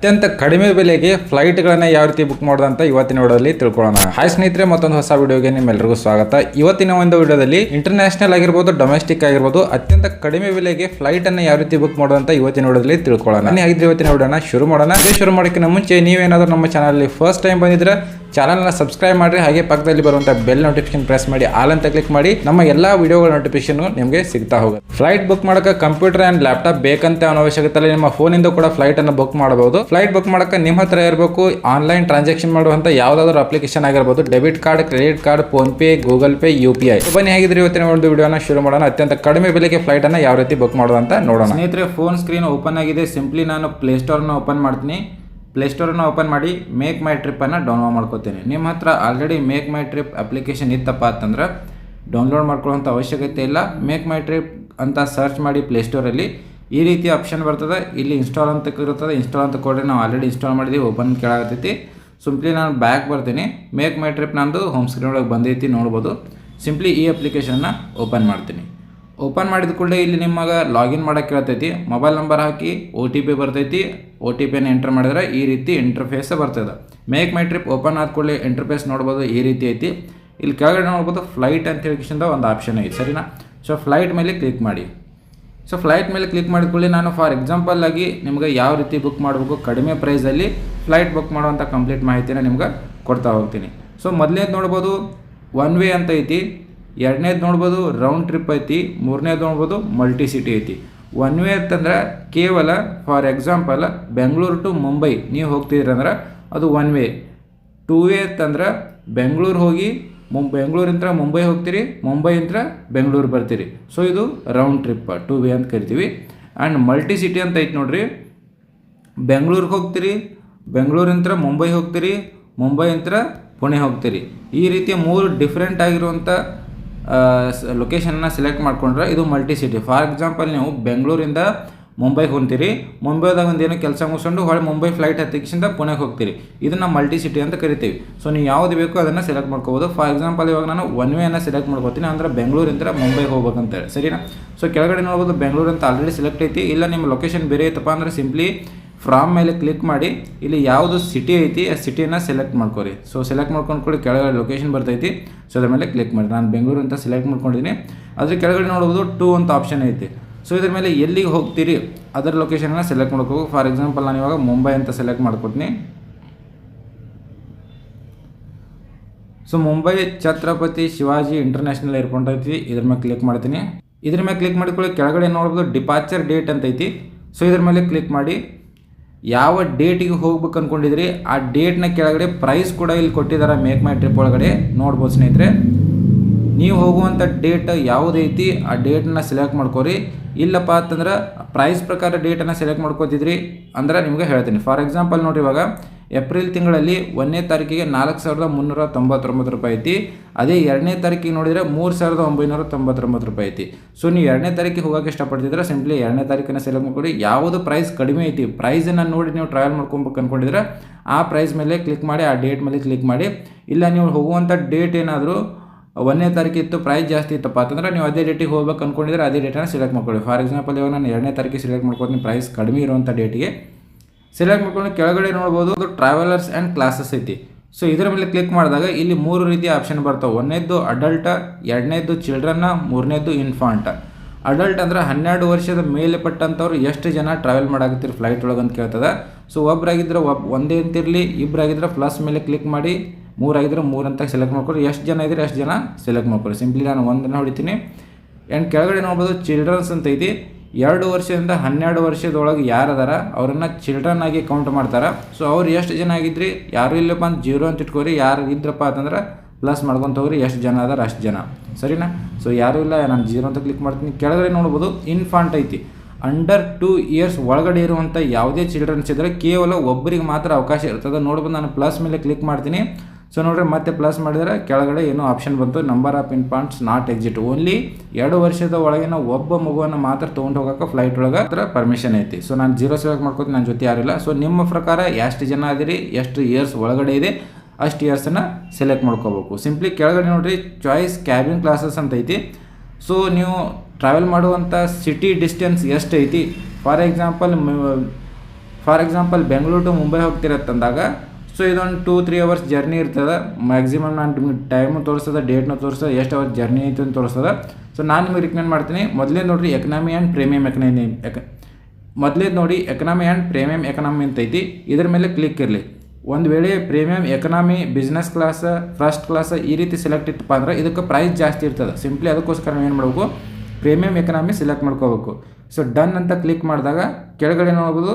ಅತ್ಯಂತ ಕಡಿಮೆ ಬೆಲೆಗೆ ಫ್ಲೈಟ್ಗಳನ್ನ ಯಾವ ರೀತಿ ಬುಕ್ ಮಾಡೋದು ಅಂತ ಇವತ್ತಿನ ವಿಡಿಯೋದಲ್ಲಿ ತಿಳ್ಕೊಳ್ಳೋಣ. ಹಾಯ್ ಸ್ನೇಹಿತರೆ, ಮತ್ತೊಂದು ಹೊಸ ವಿಡಿಯೋಗೆ ನಿಮ್ಮೆಲ್ಲರಿಗೂ ಸ್ವಾಗತ. ಇವತ್ತಿನ ಒಂದು ವಿಡಿಯೋದಲ್ಲಿ ಇಂಟರ್ನ್ಯಾಷನಲ್ ಆಗಿರ್ಬೋದು ಡೊಮೆಸ್ಟಿಕ್ ಆಗಿರ್ಬೋದು, ಅತ್ಯಂತ ಕಡಿಮೆ ಬೆಲೆಗೆ ಫ್ಲೈಟ್ ಅನ್ನ ಯಾವ ರೀತಿ ಬುಕ್ ಮಾಡೋದು ಅಂತ ಇವತ್ತಿನ ವಿಡಿಯೋದಲ್ಲಿ ತಿಳ್ಕೊಳ್ಳೋಣ. ಇವತ್ತಿನ ವಿಡಿಯೋನ ಶುರು ಮಾಡೋಣ. ಶುರು ಮಾಡೋಕ್ಕಿಂತ ಮುಂಚೆ ನೀವೇನಾದ್ರೂ ನಮ್ಮ ಚಾನಲ್ ಫಸ್ಟ್ ಟೈಮ್ ಬಂದಿದ್ರೆ ಚಾನಲ್ನ ಸಬ್ಸ್ಕ್ರೈಬ್ ಮಾಡಿ ಹಾಗೆ ಪಕ್ಕದಲ್ಲಿ ಬರುವಂಥ ಬೆಲ್ ನೋಟಿಫಿಕೇಶನ್ ಪ್ರೆಸ್ ಮಾಡಿ, ಆಲ್ ಅಂತ ಕ್ಲಿಕ್ ಮಾಡಿ, ನಮ್ಮ ಎಲ್ಲ ವಿಡಿಯೋಗಳ ನೋಟಿಫಿಕೇಶನ್ ನಿಮಗೆ ಸಿಗ್ತಾ ಹೋಗುತ್ತೆ. ಫ್ಲೈಟ್ ಬುಕ್ ಮಾಡೋಕೆ ಕಂಪ್ಯೂಟರ್ ಆ್ಯಂಡ್ ಲ್ಯಾಪ್ಟಾಪ್ ಬೇಕಂತ ಅನ್ನೋ ಅವಶ್ಯಕತೆ ನಿಮ್ಮ ಫೋನಿಂದ ಕೂಡ ಫ್ಲೈಟ್ ಅನ್ನು ಬುಕ್ ಮಾಡಬಹುದು. ಫ್ಲೈಟ್ ಬುಕ್ ಮಾಡೋಕೆ ನಿಮ್ಮ ಹತ್ರ ಇರಬೇಕು ಆನ್ಲೈನ್ ಟ್ರಾನ್ಸಾಕ್ಷನ್ ಮಾಡುವಂಥ ಯಾವುದಾದ್ರೂ ಅಪ್ಲಿಕೇಶನ್ ಆಗಿರ್ಬೋದು debit card credit card PhonePe Google pay U P I ಬನ್ನಿ, ಹೇಗಿದ್ರೆ ಇವತ್ತಿನ ಒಂದು ವಿಡಿಯೋನ ಶುರು ಮಾಡೋಣ. ಅತ್ಯಂತ ಕಡಿಮೆ ಬೆಲೆಗೆ ಫ್ಲೈಟ್ ಅನ್ನ ಯಾವ ರೀತಿ ಬುಕ್ ಮಾಡೋದು ಅಂತ ನೋಡೋಣ. ಸ್ನೇಹಿತರೆ ಫೋನ್ ಸ್ಕ್ರೀನ್ ಓಪನ್ ಆಗಿದೆ. ಸಿಂಪ್ಲಿ ನಾನು ಪ್ಲೇಸ್ಟೋರ್ನ ಓಪನ್ ಮಾಡ್ತೀನಿ. ಪ್ಲೇಸ್ಟೋರನ್ನು ಓಪನ್ ಮಾಡಿ ಮೇಕ್ ಮೈ ಟ್ರಿಪ್ಪನ್ನು ಡೌನ್ಲೋಡ್ ಮಾಡ್ಕೋತೀನಿ. ನಿಮ್ಮ ಹತ್ರ already make my trip application ಇತ್ತಪ್ಪ ಅಂತಂದ್ರೆ ಡೌನ್ಲೋಡ್ ಮಾಡ್ಕೊಳ್ಳೋಂಥ ಅವಶ್ಯಕತೆ ಇಲ್ಲ. ಮೇಕ್ ಮೈ ಟ್ರಿಪ್ ಅಂತ ಸರ್ಚ್ ಮಾಡಿ ಪ್ಲೇಸ್ಟೋರಲ್ಲಿ ಈ ರೀತಿ ಆಪ್ಷನ್ ಬರ್ತದೆ. ಇಲ್ಲಿ ಇನ್ಸ್ಟಾಲ್ ಅಂತ ಇರ್ತದೆ ಇನ್ಸ್ಟಾಲ್ ಅಂತ ಕೊಡ್ರಿ ನಾವು ಆಲ್ರೆಡಿ ಇನ್ಸ್ಟಾಲ್ ಮಾಡಿದ್ದೀವಿ ಓಪನ್ ಕೇಳಾಗತ್ತೈತಿ ಸಿಂಪ್ಲಿ ನಾನು ಬ್ಯಾಕ್ ಬರ್ತೀನಿ. ಮೇಕ್ ಮೈ ಟ್ರಿಪ್ ನಂದು ಹೋಮ್ ಸ್ಕ್ರೀನ್ ಒಳಗೆ ಬಂದೈತಿ ನೋಡ್ಬೋದು. ಸಿಂಪ್ಲಿ ಈ ಅಪ್ಲಿಕೇಶನ್ನ ಓಪನ್ ಮಾಡ್ತೀನಿ. ಓಪನ್ ಮಾಡಿದ ಕೂಡಲೇ ಇಲ್ಲಿ ನಿಮಗೆ ಲಾಗಿನ್ ಮಾಡೋಕ್ಕೆ ಕೇಳ್ತೈತಿ. ಮೊಬೈಲ್ ನಂಬರ್ ಹಾಕಿ ಒ ಟಿ ಪಿ ಬರ್ತೈತಿ. ಒ ಟಿ ಪಿಯನ್ನು ಎಂಟರ್ ಮಾಡಿದ್ರೆ ಈ ರೀತಿ ಇಂಟರ್ಫೇಸ್ ಬರ್ತದೆ. ಮೇಕ್ ಮೈ ಟ್ರಿಪ್ ಓಪನ್ ಆದ ಕೂಡಲೇ ಇಂಟರ್ಫೇಸ್ ನೋಡ್ಬೋದು ಈ ರೀತಿ ಐತಿ. ಇಲ್ಲಿ ಕೆಳಗಡೆ ನೋಡ್ಬೋದು ಫ್ಲೈಟ್ ಅಂತ ಹೇಳಿಕಿಂದ ಒಂದು ಆಪ್ಷನ್ ಐತಿ, ಸರಿನಾ? ಸೊ ಫ್ಲೈಟ್ ಮೇಲೆ ಕ್ಲಿಕ್ ಮಾಡಿ. ಸೊ ಫ್ಲೈಟ್ ಮೇಲೆ ಕ್ಲಿಕ್ ಮಾಡಿದ ಕೂಡಲೇ ನಾನು ಫಾರ್ ಎಕ್ಸಾಂಪಲ್ ಆಗಿ ನಿಮ್ಗೆ ಯಾವ ರೀತಿ ಬುಕ್ ಮಾಡಬೇಕು, ಕಡಿಮೆ ಪ್ರೈಸಲ್ಲಿ ಫ್ಲೈಟ್ ಬುಕ್ ಮಾಡುವಂಥ ಕಂಪ್ಲೀಟ್ ಮಾಹಿತಿನ ನಿಮ್ಗೆ ಕೊಡ್ತಾ ಹೋಗ್ತೀನಿ. ಸೊ ಮೊದಲನೇದು ನೋಡ್ಬೋದು ಒನ್ ವೇ ಅಂತ ಐತಿ. ಎರಡನೇದು ನೋಡ್ಬೋದು ರೌಂಡ್ ಟ್ರಿಪ್ ಐತಿ, ಮೂರನೇದು ನೋಡ್ಬೋದು ಮಲ್ಟಿ ಸಿಟಿ ಐತಿ. ಒನ್ ವೇ ಅಂತಂದ್ರೆ ಕೇವಲ for example Bengaluru to Mumbai, ನೀವು ಹೋಗ್ತಿದ್ರಂದ್ರೆ ಅದು ಒನ್ ವೇ ಟೂ ವೇ ಅಂತಂದ್ರೆ ಬೆಂಗಳೂರು ಹೋಗಿ ಮುಂ ಬೆಂಗಳೂರಿಂತ್ರ ಮುಂಬೈ ಹೋಗ್ತೀರಿ ಮುಂಬೈಯಿಂದ ಬೆಂಗಳೂರು ಬರ್ತೀರಿ. ಸೊ ಇದು ರೌಂಡ್ ಟ್ರಿಪ್ ಟೂ ವೇ ಅಂತ ಕರಿತೀವಿ. ಆ್ಯಂಡ್ ಮಲ್ಟಿ ಸಿಟಿ ಅಂತ ಐತೆ ನೋಡ್ರಿ, ಬೆಂಗಳೂರಿಗೆ ಹೋಗ್ತೀರಿ, ಬೆಂಗಳೂರಿಂತ್ರ ಮುಂಬೈ ಹೋಗ್ತೀರಿ ಮುಂಬೈಯಿಂದ ಪುಣೆ ಹೋಗ್ತೀರಿ. ಈ ರೀತಿಯ ಮೂರು ಡಿಫ್ರೆಂಟ್ ಆಗಿರುವಂಥ ಲೊಕೇಶನ್ನ ಸೆಲೆಕ್ಟ್ ಮಾಡ್ಕೊಂಡ್ರೆ ಇದು ಮಲ್ಟಿ ಸಿಟಿ ಫಾರ್ ಎಕ್ಸಾಂಪಲ್ ನೀವು ಬೆಂಗಳೂರಿಂದ ಮುಂಬೈಗೆ ಹೊಂತೀರಿ ಮುಂಬೈದಾಗ ಏನೋ ಕೆಲಸ ಮುಗಿಸ್ಕೊಂಡು ಹೊಳೆ ಮುಂಬೈ ಫ್ಲೈಟ್ ಹತ್ತಿಕ್ಕಿಂದ ಪುಣೆಗೆ ಹೋಗ್ತೀರಿ. ಇದನ್ನು ಮಲ್ಟಿ ಸಿಟಿ ಅಂತ ಕರಿತೀವಿ. ಸೊ ನೀವು ಯಾವ್ದು ಬೇಕೋ ಅದನ್ನು ಸೆಲೆಕ್ಟ್ ಮಾಡ್ಕೋಬೋದು. ಫಾರ್ ಎಕ್ಸಾಂಪಲ್ ಇವಾಗ ನಾನು ಒನ್ ವೇನ ಸೆಲೆಕ್ಟ್ ಮಾಡ್ಕೋತೀನಿ. ಅಂದ್ರೆ ಬೆಂಗಳೂರಿಂದ ಮುಂಬೈಗೆ ಹೋಗ್ಬೇಕಂತೇಳಿ ಸರಿನಾ? ಸೊ ಕೆಳಗಡೆ ನೋಡ್ಬೋದು ಬೆಂಗಳೂರು ಅಂತ ಆಲ್ರೆಡಿ ಸೆಲೆಕ್ಟ್ ಐತಿ. ಇಲ್ಲ, ನಿಮ್ಮ ಲೊಕೇಶನ್ ಬೇರೆ ಐತಪ್ಪ ಅಂದ್ರೆ ಸಿಂಪ್ಲಿ ಫ್ರಾಮ್ ಮೇಲೆ ಕ್ಲಿಕ್ ಮಾಡಿ, ಇಲ್ಲಿ ಯಾವುದು ಸಿಟಿ ಐತಿ, ಆ ಸಿಟಿನ ಸೆಲೆಕ್ಟ್ ಮಾಡ್ಕೊರಿ. ಸೊ ಸೆಲೆಕ್ಟ್ ಮಾಡ್ಕೊಂಡು ಕೂಡ ಕೆಳಗಡೆ ಲೊಕೇಶನ್ ಬರ್ತೈತಿ. ಸೊ ಅದ್ರ ಮೇಲೆ ಕ್ಲಿಕ್ ಮಾಡಿ. ನಾನು ಬೆಂಗಳೂರು ಅಂತ ಸೆಲೆಕ್ಟ್ ಮಾಡ್ಕೊಂಡಿದ್ದೀನಿ ಅದ್ರ ಕೆಳಗಡೆ ನೋಡ್ಬೋದು ಟೂ ಅಂತ ಆಪ್ಷನ್ ಐತಿ. ಸೊ ಇದ್ರ ಮೇಲೆ ಎಲ್ಲಿಗೆ ಹೋಗ್ತೀರಿ, ಅದರ ಲೊಕೇಶನ್ನ ಸೆಲೆಕ್ಟ್ ಮಾಡ್ಕೋಬೇಕು ಫಾರ್ ಎಕ್ಸಾಂಪಲ್ ನಾನು ಇವಾಗ ಮುಂಬೈ ಅಂತ ಸೆಲೆಕ್ಟ್ ಮಾಡ್ಕೊತೀನಿ so Mumbai Chhatrapati Shivaji international airport ಐತಿ. ಇದ್ರ ಮೇಲೆ ಕ್ಲಿಕ್ ಮಾಡ್ತೀನಿ. ಇದ್ರ ಮೇಲೆ ಕ್ಲಿಕ್ ಮಾಡಿಕೊಳ್ಳಿ ಕೆಳಗಡೆ ನೋಡ್ಬೋದು ಡಿಪಾರ್ಚರ್ ಡೇಟ್ ಅಂತ ಐತಿ. ಸೊ ಇದ್ರ ಮೇಲೆ ಕ್ಲಿಕ್ ಮಾಡಿ. ಯಾವ ಡೇಟಿಗೆ ಹೋಗ್ಬೇಕು ಅಂದ್ಕೊಂಡಿದ್ರಿ ಆ ಡೇಟ್ನ ಕೆಳಗಡೆ ಪ್ರೈಸ್ ಕೂಡ ಇಲ್ಲಿ ಕೊಟ್ಟಿದ್ದಾರೆ ಮೇಕ್ ಮೈ ಟ್ರಿಪ್ ಒಳಗಡೆ. ನೋಡ್ಬೋದು ಸ್ನೇಹಿತರೆ. ನೀವು ಹೋಗುವಂಥ ಡೇಟ್ ಯಾವುದೈತಿ ಆ ಡೇಟನ್ನ ಸೆಲೆಕ್ಟ್ ಮಾಡ್ಕೋರಿ. ಇಲ್ಲಪ್ಪ ಅಂತಂದ್ರೆ ಪ್ರೈಸ್ ಪ್ರಕಾರ ಡೇಟನ್ನು ಸೆಲೆಕ್ಟ್ ಮಾಡ್ಕೋತಿದ್ರಿ ಅಂದ್ರೆ ನಿಮ್ಗೆ ಹೇಳ್ತೀನಿ. ಫಾರ್ ಎಕ್ಸಾಂಪಲ್ ನೋಡಿರಿ ಇವಾಗ ಏಪ್ರಿಲ್ ತಿಂಗಳಲ್ಲಿ ಒಂದನೇ ತಾರೀಕಿಗೆ ನಾಲ್ಕು ಸಾವಿರದ ಮುನ್ನೂರ ತೊಂಬತ್ತೊಂಬತ್ತು ರೂಪಾಯಿ ಐತಿ. ಅದೇ ಎರಡನೇ ತಾರೀಕಿಗೆ ನೋಡಿದರೆ ಮೂರು ಸಾವಿರದ ಒಂಬೈನೂರ ತೊಂಬತ್ತೊಂಬತ್ತು ರೂಪಾಯಿ ಐತಿ. ಸೊ ನೀವು ಎರಡನೇ ತಾರೀಕಿಗೆ ಹೋಗೋಕೆ ಇಷ್ಟಪಡ್ತಿದ್ರೆ ಸಿಂಪ್ಲಿ ಎರಡನೇ ತಾರೀಕಿನ ಸೆಲೆಕ್ಟ್ ಮಾಡ್ಕೊಳ್ಳಿ ಯಾವುದು ಪ್ರೈಸ್ ಕಡಿಮೆ ಐತಿ ಪ್ರೈಸನ್ನು ನೋಡಿ ನೀವು ಟ್ರಾವೆಲ್ ಮಾಡ್ಕೊಬೇಕು ಅಂದ್ಕೊಂಡಿದ್ರೆ ಆ ಪ್ರೈಸ್ ಮೇಲೆ ಕ್ಲಿಕ್ ಮಾಡಿ, ಆ ಡೇಟ್ ಮೇಲೆ ಕ್ಲಿಕ್ ಮಾಡಿ. ಇಲ್ಲ ನೀವು ಹೋಗುವಂಥ ಡೇಟ್ ಏನಾದರೂ ಒಂದನೇ ತಾರೀಕು ಇತ್ತು ಪ್ರೈಸ್ ಜಾಸ್ತಿ ಇತ್ತಪ್ಪ ಅಂತಂದ್ರೆ ನೀವು ಅದೇ ಡೇಟಿಗೆ ಹೋಗ್ಬೇಕು ಅಂದ್ಕೊಂಡಿದ್ರೆ ಅದೇ ಡೇಟನ್ನು ಸೆಲೆಕ್ಟ್ ಮಾಡ್ಕೊಳ್ಳಿ. ಫಾರ್ ಎಕ್ಸಾಂಪಲ್ ಇವಾಗ ನಾನು ಎರಡನೇ ತಾರೀಕಿಗೆ ಸೆಲೆಕ್ಟ್ ಮಾಡ್ಕೊತೀನಿ ಪ್ರೈಸ್ ಕಡಿಮೆ ಇರುವಂಥ ಡೇಟಿಗೆ ಸೆಲೆಕ್ಟ್ ಮಾಡ್ಕೊಂಡು ಕೆಳಗಡೆ ನೋಡ್ಬೋದು. ಅದು ಟ್ರಾವೆಲರ್ಸ್ ಆ್ಯಂಡ್ ಕ್ಲಾಸಸ್ ಐತಿ. ಸೊ ಇದರ ಮೇಲೆ ಕ್ಲಿಕ್ ಮಾಡಿದಾಗ ಇಲ್ಲಿ ಮೂರು ರೀತಿಯ ಆಪ್ಷನ್ ಬರ್ತಾವೆ. ಒಂದನೇದ್ದು ಅಡಲ್ಟ ಎರಡನೇದ್ದು ಚಿಲ್ಡ್ರನ್ನ ಮೂರನೇದ್ದು ಇನ್ಫಾಂಟ ಅಡಲ್ಟ್ ಅಂದ್ರೆ ಹನ್ನೆರಡು ವರ್ಷದ ಮೇಲೆ ಪಟ್ಟಂಥವ್ರು ಎಷ್ಟು ಜನ ಟ್ರಾವೆಲ್ ಮಾಡಾಕತ್ತೀರಿ ಫ್ಲೈಟ್ ಒಳಗೆ ಅಂತ ಕೇಳ್ತದೆ. ಸೊ ಒಬ್ಬರಾಗಿದ್ದರೆ ಒಬ್ಬ ಒಂದೇ ಅಂತಿರಲಿ ಇಬ್ಬರಾಗಿದ್ದರೆ ಪ್ಲಸ್ ಮೇಲೆ ಕ್ಲಿಕ್ ಮಾಡಿ, ಮೂರಾಗಿದ್ರೆ ಮೂರು ಅಂತ ಸೆಲೆಕ್ಟ್ ಮಾಡ್ಕೊಳ್ಳಿ ಎಷ್ಟು ಜನ ಇದ್ರೆ ಎಷ್ಟು ಜನ ಸೆಲೆಕ್ಟ್ ಮಾಡ್ಕೊಳ್ಳಿ ಸಿಂಪ್ಲಿ ನಾನು ಒಂದನ್ನು ಹೊಡಿತೀನಿ. ಆ್ಯಂಡ್ ಕೆಳಗಡೆ ನೋಡ್ಬೋದು ಚಿಲ್ಡ್ರನ್ಸ್ ಅಂತ ಐತಿ. ಎರಡು ವರ್ಷದಿಂದ ಹನ್ನೆರಡು ವರ್ಷದೊಳಗೆ ಯಾರು ಅದಾರ, ಅವರನ್ನು ಚಿಲ್ಡ್ರನ್ ಆಗಿ ಕೌಂಟ್ ಮಾಡ್ತಾರೆ. ಸೊ ಅವ್ರು ಎಷ್ಟು ಜನ ಆಗಿದ್ರಿ, ಯಾರು ಇಲ್ಲಪ್ಪ ಅಂತ ಜೀರೋ ಅಂತ ಇಟ್ಕೋರಿ, ಯಾರು ಇದ್ರಪ್ಪ ಅಂತಂದ್ರೆ ಪ್ಲಸ್ ಮಾಡ್ಕೊಂತ ಹೋಗ್ರಿ ಎಷ್ಟು ಜನ ಅದಾರ ಅಷ್ಟು ಜನ. ಸರಿನಾ? ಸೊ ಯಾರು ಇಲ್ಲ, ನಾನು ಜೀರೋ ಅಂತ ಕ್ಲಿಕ್ ಮಾಡ್ತೀನಿ. ಕೆಳಗಡೆ ನೋಡ್ಬೋದು ಇನ್ಫಾಂಟ್ ಐತಿ. ಅಂಡರ್ ಟೂ ಇಯರ್ಸ್ ಒಳಗಡೆ ಇರುವಂಥ ಯಾವುದೇ ಚಿಲ್ಡ್ರನ್ಸ್ ಇದ್ದರೆ ಕೇವಲ ಒಬ್ಬರಿಗೆ ಮಾತ್ರ ಅವಕಾಶ ಇರ್ತದೆ. ನೋಡ್ಬೋದು, ನಾನು ಪ್ಲಸ್ ಮೇಲೆ ಕ್ಲಿಕ್ ಮಾಡ್ತೀನಿ. ಸೊ ನೋಡ್ರಿ, ಮತ್ತೆ ಪ್ಲಸ್ ಮಾಡಿದರೆ ಕೆಳಗಡೆ ಏನೋ ಆಪ್ಷನ್ ಬಂತು. Number of in infants not exit only ಎರಡು ವರ್ಷದ ಒಳಗಿನ ಒಬ್ಬ ಮಗುವನ್ನು ಮಾತ್ರ ತೊಗೊಂಡು ಹೋಗೋಕೆ ಫ್ಲೈಟ್ ಒಳಗೆ ಹತ್ರ ಪರ್ಮಿಷನ್ ಐತಿ. ಸೊ ನಾನು ಜೀರೋ ಸೆಲೆಕ್ಟ್ ಮಾಡ್ಕೊತೀನಿ ನನ್ನ ಜೊತೆ ಯಾರಿಲ್ಲ ಸೊ ನಿಮ್ಮ ಪ್ರಕಾರ ಎಷ್ಟು ಜನ ಅದಿರಿ ಎಷ್ಟು ಇಯರ್ಸ್ ಒಳಗಡೆ ಇದೆ? ಅಷ್ಟು ಇಯರ್ಸನ್ನು ಸೆಲೆಕ್ಟ್ ಮಾಡ್ಕೋಬೇಕು. ಸಿಂಪ್ಲಿ ಕೆಳಗಡೆ ನೋಡಿರಿ ಚಾಯ್ಸ್ ಕ್ಯಾಬಿನ್ ಕ್ಲಾಸಸ್ ಅಂತ ಐತಿ. ಸೊ ನೀವು ಟ್ರಾವೆಲ್ ಮಾಡುವಂಥ ಸಿಟಿ ಡಿಸ್ಟೆನ್ಸ್ ಎಷ್ಟು ಐತಿ? For example for example Bengaluru to Mumbai ಹೋಗ್ತಿರತ್ತಂದಾಗ so ಇದೊಂದು ಟೂ ತ್ರೀ ಅವರ್ಸ್ ಜರ್ನಿ ಇರ್ತದೆ. ಮ್ಯಾಕ್ಸಿಮಮ್ ನಾನು ನಿಮ್ಗೆ ಟೈಮು ತೋರಿಸ್ತದೆ ಡೇಟ್ನ ತೋರಿಸ್ತದೆ ಎಷ್ಟು ಅವರ್ಸ್ ಜರ್ನಿ ಐತೆ ಅಂತ ತೋರಿಸ್ತದೆ ಸೊ ನಾನು ನಿಮಗೆ ರಿಕಮೆಂಡ್ ಮಾಡ್ತೀನಿ. ಮೊದಲೇ ನೋಡಿರಿ ಎಕನಾಮಿ ಆ್ಯಂಡ್ ಪ್ರೀಮಿಯಂ ಎಕನಾಮಿ ಎಕ ಮೊದಲೇದು ನೋಡಿ ಎಕನಾಮಿ ಆ್ಯಂಡ್ ಪ್ರೀಮಿಯಂ ಎಕನಾಮಿ ಅಂತ ಐತಿ. ಇದ್ರ ಮೇಲೆ ಕ್ಲಿಕ್ ಇರಲಿ. ಒಂದು ವೇಳೆ premium economy business class first class ಈ ರೀತಿ ಸೆಲೆಕ್ಟ್ ಇತ್ತಪ್ಪ ಅಂದ್ರೆ ಇದಕ್ಕೆ ಪ್ರೈಸ್ ಜಾಸ್ತಿ ಇರ್ತದೆ. ಸಿಂಪ್ಲಿ ಅದಕ್ಕೋಸ್ಕರ ನಾವು ಏನು ಮಾಡಬೇಕು? ಪ್ರೀಮಿಯಂ ಎಕನಾಮಿ ಸೆಲೆಕ್ಟ್ ಮಾಡ್ಕೋಬೇಕು. ಸೊ ಡನ್ ಅಂತ ಕ್ಲಿಕ್ ಮಾಡಿದಾಗ ಕೆಳಗಡೆ ನೋಡ್ಬೋದು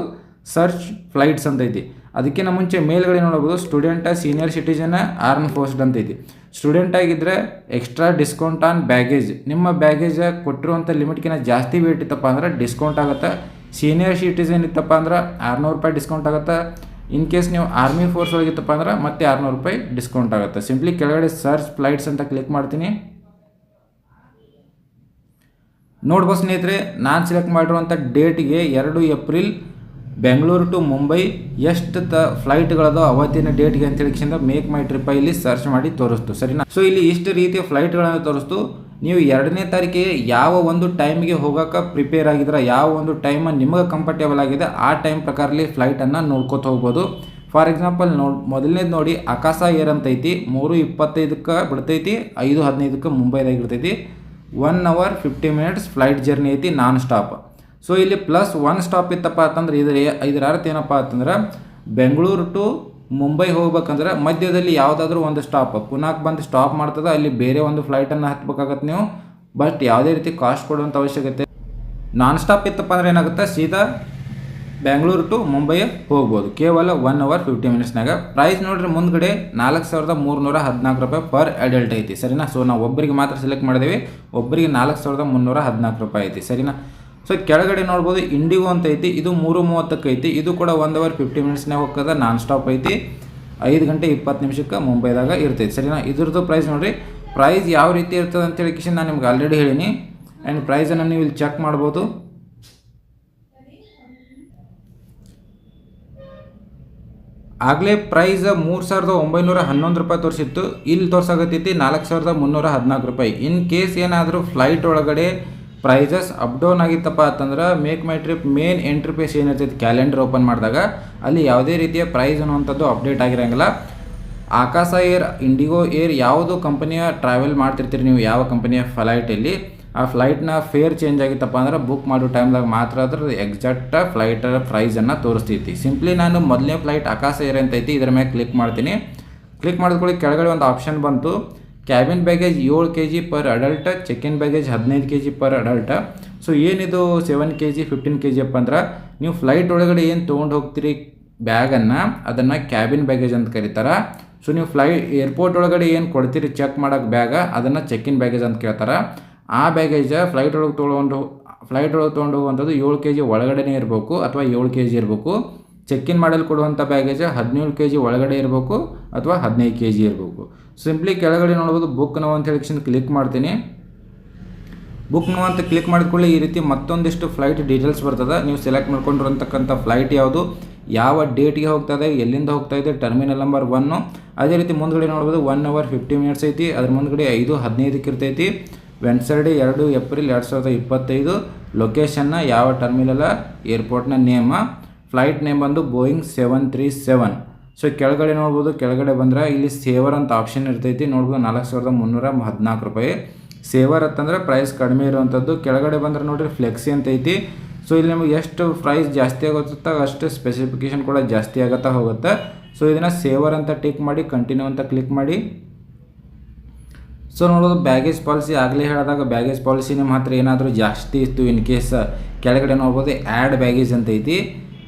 ಸರ್ಚ್ ಫ್ಲೈಟ್ಸ್ ಅಂತ ಐತಿ. ಅದಕ್ಕಿಂತ ಮುಂಚೆ ಮೇಲ್ಗಡೆ ನೋಡಬಹುದು student senior citizen armed forces ಅಂತ ಐತಿ. ಸ್ಟೂಡೆಂಟ್ ಆಗಿದ್ರೆ ಎಕ್ಸ್ಟ್ರಾ ಡಿಸ್ಕೌಂಟ್ ಆನ್ ಬ್ಯಾಗೇಜ್ ನಿಮ್ಮ ಬ್ಯಾಗೇಜ್ ಕೊಟ್ಟಿರುವಂಥ ಲಿಮಿಟ್ಗಿಂತ ಜಾಸ್ತಿ ವೇಟ್ ಇತ್ತಪ್ಪ ಅಂದ್ರೆ ಡಿಸ್ಕೌಂಟ್ ಆಗುತ್ತೆ. ಸೀನಿಯರ್ ಸಿಟಿಜನ್ ಇತ್ತಪ್ಪ ಅಂದ್ರೆ ಆರುನೂರು ರೂಪಾಯಿ ಡಿಸ್ಕೌಂಟ್ ಆಗುತ್ತೆ. ಇನ್ ಕೇಸ್ ನೀವು ಆರ್ಮಿ ಫೋರ್ಸ್ ಒಳಗಿತ್ತಪ್ಪ ಅಂದ್ರೆ ಮತ್ತೆ ಆರುನೂರು ರೂಪಾಯಿ ಡಿಸ್ಕೌಂಟ್ ಆಗುತ್ತೆ. ಸಿಂಪ್ಲಿ ಕೆಳಗಡೆ ಸರ್ಚ್ ಫ್ಲೈಟ್ಸ್ ಅಂತ ಕ್ಲಿಕ್ ಮಾಡ್ತೀನಿ. ನೋಡ್ಬೋದು ಸ್ನೇಹಿತರೆ, ನಾನು ಸೆಲೆಕ್ಟ್ ಮಾಡಿರುವಂಥ ಡೇಟ್ಗೆ ಎರಡು ಏಪ್ರಿಲ್ ಬೆಂಗಳೂರು ಟು ಮುಂಬೈ ಎಷ್ಟು ತ ಫ್ಲೈಟ್ಗಳದ ಅವತ್ತಿನ ಡೇಟ್ಗೆ ಅಂತ ಹೇಳಿಕ್ಷಿಂದ ಮೇಕ್ ಮೈ ಟ್ರಿಪ್ ಇಲ್ಲಿ ಸರ್ಚ್ ಮಾಡಿ ತೋರಿಸ್ತು, ಸರಿನಾ? ಸೊ ಇಲ್ಲಿ ಇಷ್ಟು ರೀತಿಯ ಫ್ಲೈಟ್ಗಳನ್ನು ತೋರಿಸ್ತು. ನೀವು ಎರಡನೇ ತಾರೀಕಿಗೆ ಯಾವ ಒಂದು ಟೈಮ್ಗೆ ಹೋಗೋಕೆ ಪ್ರಿಪೇರ್ ಆಗಿದ್ರೆ ಯಾವ ಒಂದು ಟೈಮ್ ನಿಮಗೆ ಕಂಫರ್ಟೇಬಲ್ ಆಗಿದೆ, ಆ ಟೈಮ್ ಪ್ರಕಾರಲಿ ಫ್ಲೈಟನ್ನು ನೋಡ್ಕೊತ ಹೋಗ್ಬೋದು. ಫಾರ್ ಎಕ್ಸಾಂಪಲ್ ನೋಡಿ ಮೊದಲನೇದು ನೋಡಿ, ಆಕಾಶ ಏರ್ ಅಂತ ಐತಿ, ಮೂರು ಇಪ್ಪತ್ತೈದಕ್ಕೆ ಬಿಡ್ತೈತಿ, ಐದು ಹದಿನೈದಕ್ಕೆ ಮುಂಬೈದಾಗ ಇರ್ತೈತಿ. One hour fifty minutes flight journey ಐತಿ ನಾನ್ ಸ್ಟಾಪ್ ಸೊ ಇಲ್ಲಿ ಪ್ಲಸ್ ಒನ್ ಸ್ಟಾಪ್ ಇತ್ತಪ್ಪ ಅಂತಂದ್ರೆ ಇದರ ಇದರ ಅರ್ಥ ಏನಪ್ಪ ಅಂತಂದ್ರೆ ಬೆಂಗಳೂರು ಟು ಮುಂಬೈ ಹೋಗ್ಬೇಕಂದ್ರೆ ಮಧ್ಯದಲ್ಲಿ ಯಾವುದಾದ್ರೂ ಒಂದು ಸ್ಟಾಪ್ ಪುನಃ ಬಂದು ಸ್ಟಾಪ್ ಮಾಡ್ತದೆ, ಅಲ್ಲಿ ಬೇರೆ ಒಂದು ಫ್ಲೈಟನ್ನು ಹತ್ಬೇಕಾಗತ್ತೆ ನೀವು. ಬಟ್ ಯಾವುದೇ ರೀತಿ ಕಾಸ್ಟ್ ಕೊಡುವಂಥ ಅವಶ್ಯಕತೆ ನಾನ್ ಸ್ಟಾಪ್ ಇತ್ತಪ್ಪ ಅಂದ್ರೆ ಏನಾಗುತ್ತೆ? ಸೀದಾ ಬೆಂಗಳೂರು ಟು ಮುಂಬೈ ಹೋಗ್ಬೋದು. ಕೇವಲ ಒನ್ ಅವರ್ ಫಿಫ್ಟಿ ಮಿನಿಟ್ಸ್ನಾಗ ಪ್ರೈಸ್ ನೋಡ್ರಿ ಮುಂದ್ಗಡೆ ನಾಲ್ಕು ಸಾವಿರದ ಮೂರುನೂರ ಹದಿನಾಲ್ಕು ರೂಪಾಯಿ ಪರ್ ಅಡಲ್ಟ್ ಐತಿ. ಸರಿನಾ? ಸೊ ನಾವು ಒಬ್ಬರಿಗೆ ಮಾತ್ರ ಸೆಲೆಕ್ಟ್ ಮಾಡಿದೀವಿ. ಒಬ್ಬರಿಗೆ ನಾಲ್ಕು ಸಾವಿರದ ಮುನ್ನೂರ ಹದಿನಾಲ್ಕು ರೂಪಾಯಿ ಐತಿ. ಸರಿನಾ? ಸೊ ಕೆಳಗಡೆ ನೋಡ್ಬೋದು ಇಂಡಿಗೋ ಅಂತ ಐತಿ, ಇದು ಮೂರು ಮೂವತ್ತಕ್ಕೆ ಐತಿ, ಇದು ಕೂಡ ಒಂದು ಅವರ್ ಫಿಫ್ಟಿ ಮಿನಿಟ್ಸ್ನಾಗ ಹೋಗ್ತದೆ ನಾನ್ ಸ್ಟಾಪ್ ಐತಿ. ಐದು ಗಂಟೆ ಇಪ್ಪತ್ತು ನಿಮಿಷಕ್ಕೆ ಮುಂಬೈದಾಗ ಇರ್ತೈತಿ. ಸರಿನಾ? ಇದ್ರದ್ದು ಪ್ರೈಸ್ ನೋಡಿರಿ ಪ್ರೈಸ್ ಯಾವ ರೀತಿ ಇರ್ತದೆ ಅಂತೇಳಿ ಕಿಶನ್ ನಾನು ನಿಮ್ಗೆ ಆಲ್ರೆಡಿ ಹೇಳೀನಿ. ಆ್ಯಂಡ್ ಪ್ರೈಸನ್ನು ನೀವು ಇಲ್ಲಿ ಚೆಕ್ ಮಾಡ್ಬೋದು. ಆಗಲೇ ಪ್ರೈಸ್ ಮೂರು ಸಾವಿರದ ಒಂಬೈನೂರ ಹನ್ನೊಂದು ರೂಪಾಯಿ ತೋರಿಸಿತ್ತು. ಇಲ್ಲಿ ತೋರ್ಸಾಗತ್ತೈತಿ ನಾಲ್ಕು ಸಾವಿರದ ಮುನ್ನೂರ ಹದಿನಾಲ್ಕು ರೂಪಾಯಿ. ಇನ್ ಕೇಸ್ ಏನಾದರೂ ಫ್ಲೈಟ್ ಒಳಗಡೆ ಪ್ರೈಸಸ್ ಅಪ್ ಡೌನ್ ಆಗಿತ್ತಪ್ಪ ಅಂತಂದ್ರೆ make my trip main entry phase ಏನಿರ್ತೈತಿ ಕ್ಯಾಲೆಂಡರ್ ಓಪನ್ ಮಾಡಿದಾಗ ಅಲ್ಲಿ ಯಾವುದೇ ರೀತಿಯ ಪ್ರೈಸ್ ಅನ್ನುವಂಥದ್ದು ಅಪ್ಡೇಟ್ ಆಗಿರಂಗಿಲ್ಲ. ಆಕಾಶ ಏರ್ ಇಂಡಿಗೋ ಏರ್ ಯಾವುದು ಕಂಪನಿಯ ಟ್ರಾವೆಲ್ ಮಾಡ್ತಿರ್ತೀರಿ ನೀವು, ಯಾವ ಕಂಪನಿಯ ಫ್ಲೈಟಲ್ಲಿ ಆ ಫ್ಲೈಟ್ನ ಫೇರ್ ಚೇಂಜ್ ಆಗಿತ್ತಪ್ಪ ಅಂದ್ರೆ ಬುಕ್ ಮಾಡೋ ಟೈಮ್ದಾಗ ಮಾತ್ರ ಅದ್ರ ಎಕ್ಸಾಕ್ಟ್ ಫ್ಲೈಟರ ಪ್ರೈಸನ್ನು ತೋರಿಸ್ತೈತಿ. ಸಿಂಪ್ಲಿ ನಾನು ಮೊದಲನೇ ಫ್ಲೈಟ್ ಆಕಾಶ ಏರ್ ಅಂತೈತಿ, ಇದ್ರ ಮೇಲೆ ಕ್ಲಿಕ್ ಮಾಡ್ತೀನಿ. ಕ್ಲಿಕ್ ಮಾಡಿದ್ಕೊಳ್ಳಿ ಕೆಳಗಡೆ ಒಂದು ಆಪ್ಷನ್ ಬಂತು. ಕ್ಯಾಬಿನ್ ಬ್ಯಾಗೇಜ್ ಏಳು K G per adult check in baggage ಹದಿನೈದು K G per adult. So ಏನಿದು seven K G fifteen K G ಅಪ್ಪ ಅಂದ್ರೆ ನೀವು ಫ್ಲೈಟ್ ಒಳಗಡೆ ಏನು ತೊಗೊಂಡು ಹೋಗ್ತೀರಿ ಬ್ಯಾಗನ್ನು, ಅದನ್ನು ಕ್ಯಾಬಿನ್ ಬ್ಯಾಗೇಜ್ ಅಂತ ಕರೀತಾರೆ. ಸೊ ನೀವು ಫ್ಲೈ ಏರ್ಪೋರ್ಟ್ ಒಳಗಡೆ ಏನು ಕೊಡ್ತೀರಿ ಚೆಕ್ ಮಾಡೋಕ್ಕೆ ಬ್ಯಾಗ, ಅದನ್ನು ಚೆಕ್ ಇನ್ ಬ್ಯಾಗೇಜ್ ಅಂತ ಕೇಳ್ತಾರೆ. ಆ ಬ್ಯಾಗೇಜ ಫ್ಲೈಟ್ ಒಳಗೆ ತೊಗೊಂಡು ಫ್ಲೈಟ್ ಒಳಗೆ ತೊಗೊಂಡು ಹೋಗುವಂಥದ್ದು ಏಳು ಕೆ ಜಿ ಒಳಗಡೆನೇ ಇರಬೇಕು ಅಥವಾ ಏಳು ಕೆ ಜಿ ಇರಬೇಕು. ಚೆಕ್ ಇನ್ ಮಾಡಲು ಕೊಡುವಂಥ ಬ್ಯಾಗೇಜ್ ಹದಿನೇಳು ಕೆ ಜಿ ಒಳಗಡೆ ಇರಬೇಕು ಅಥವಾ ಹದಿನೈದು ಕೆ ಜಿ ಇರಬೇಕು. ಸಿಂಪ್ಲಿ ಕೆಳಗಡೆ ನೋಡ್ಬೋದು ಬುಕ್ ನಾವು ಅಂತ ಹೇಳಿ ಕ್ಲಿಕ್ ಮಾಡ್ತೀನಿ. ಬುಕ್ ನೋವು ಅಂತ ಕ್ಲಿಕ್ ಮಾಡಿಕೊಳ್ಳಿ ಈ ರೀತಿ ಮತ್ತೊಂದಿಷ್ಟು ಫ್ಲೈಟ್ ಡೀಟೇಲ್ಸ್ ಬರ್ತದೆ. ನೀವು ಸೆಲೆಕ್ಟ್ ಮಾಡ್ಕೊಂಡಿರೋಂಥಕ್ಕಂಥ ಫ್ಲೈಟ್ ಯಾವುದು? ಯಾವ ಡೇಟ್ಗೆ ಇದೆ? ಎಲ್ಲಿಂದ ಹೋಗ್ತಾ ಇದೆ? ಟರ್ಮಿನಲ್ ನಂಬರ್ ಒನ್ನು ಅದೇ ರೀತಿ ಮುಂದ್ಗಡೆ ನೋಡ್ಬೋದು ಒನ್ ಅವರ್ ಫಿಫ್ಟಿ ಮಿನಿಟ್ಸ್ ಐತಿ. ಅದ್ರ ಮುಂದ್ಗಡೆ ಐದು, ಹದಿನೈದಕ್ಕೆ ಇರ್ತೈತಿ. ವೆನ್ಸರ್ಡೆ ಎರಡು ಏಪ್ರಿಲ್ ಎರಡು ಸಾವಿರದ ಇಪ್ಪತ್ತೈದು. ಲೊಕೇಶನ್ನ ಯಾವ ಟರ್ಮಿನಲ್ ಏರ್ಪೋರ್ಟ್ನ ನೇಮ. ಫ್ಲೈಟ್ ನೇಮ್ ಬಂದು Boeing seven three seven so ಕೆಳಗಡೆ ನೋಡ್ಬೋದು, ಕೆಳಗಡೆ ಬಂದ್ರೆ ಇಲ್ಲಿ ಸೇವರ್ ಅಂತ ಆಪ್ಷನ್ ಇರ್ತೈತಿ. ನೋಡ್ಬೋದು ನಾಲ್ಕು ಸಾವಿರದ ಮುನ್ನೂರ ಹದಿನಾಲ್ಕು ರೂಪಾಯಿ. ಸೇವರ್ ಅಂತಂದ್ರೆ ಪ್ರೈಸ್ ಕಡಿಮೆ ಇರುವಂಥದ್ದು. ಕೆಳಗಡೆ ಬಂದ್ರೆ ನೋಡಿರಿ ಫ್ಲೆಕ್ಸಿ ಅಂತ ಐತಿ. ಸೊ ಇಲ್ಲಿ ನಿಮಗೆ ಎಷ್ಟು ಪ್ರೈಸ್ ಜಾಸ್ತಿ ಆಗುತ್ತೆ ಅಷ್ಟು ಸ್ಪೆಸಿಫಿಕೇಶನ್ ಕೂಡ ಜಾಸ್ತಿ ಆಗುತ್ತಾ ಹೋಗುತ್ತೆ. ಸೊ ಇದನ್ನು ಸೇವರ್ ಅಂತ ಟಿಕ್ ಮಾಡಿ ಕಂಟಿನ್ಯೂ ಅಂತ ಕ್ಲಿಕ್ ಮಾಡಿ. ಸೊ ನೋಡೋದು ಬ್ಯಾಗೇಜ್ ಪಾಲಿಸಿ ಆಗಲೇ ಹೇಳಿದಾಗ ಬ್ಯಾಗೇಜ್ ಪಾಲಿಸಿ ನಿಮ್ಮ ಹತ್ರ ಏನಾದರೂ ಜಾಸ್ತಿ ಇತ್ತು ಇನ್ ಕೇಸ್ ಕೆಳಗಡೆ ನೋಡ್ಬೋದು ಆ್ಯಡ್ ಬ್ಯಾಗೇಜ್ ಅಂತ ಐತಿ.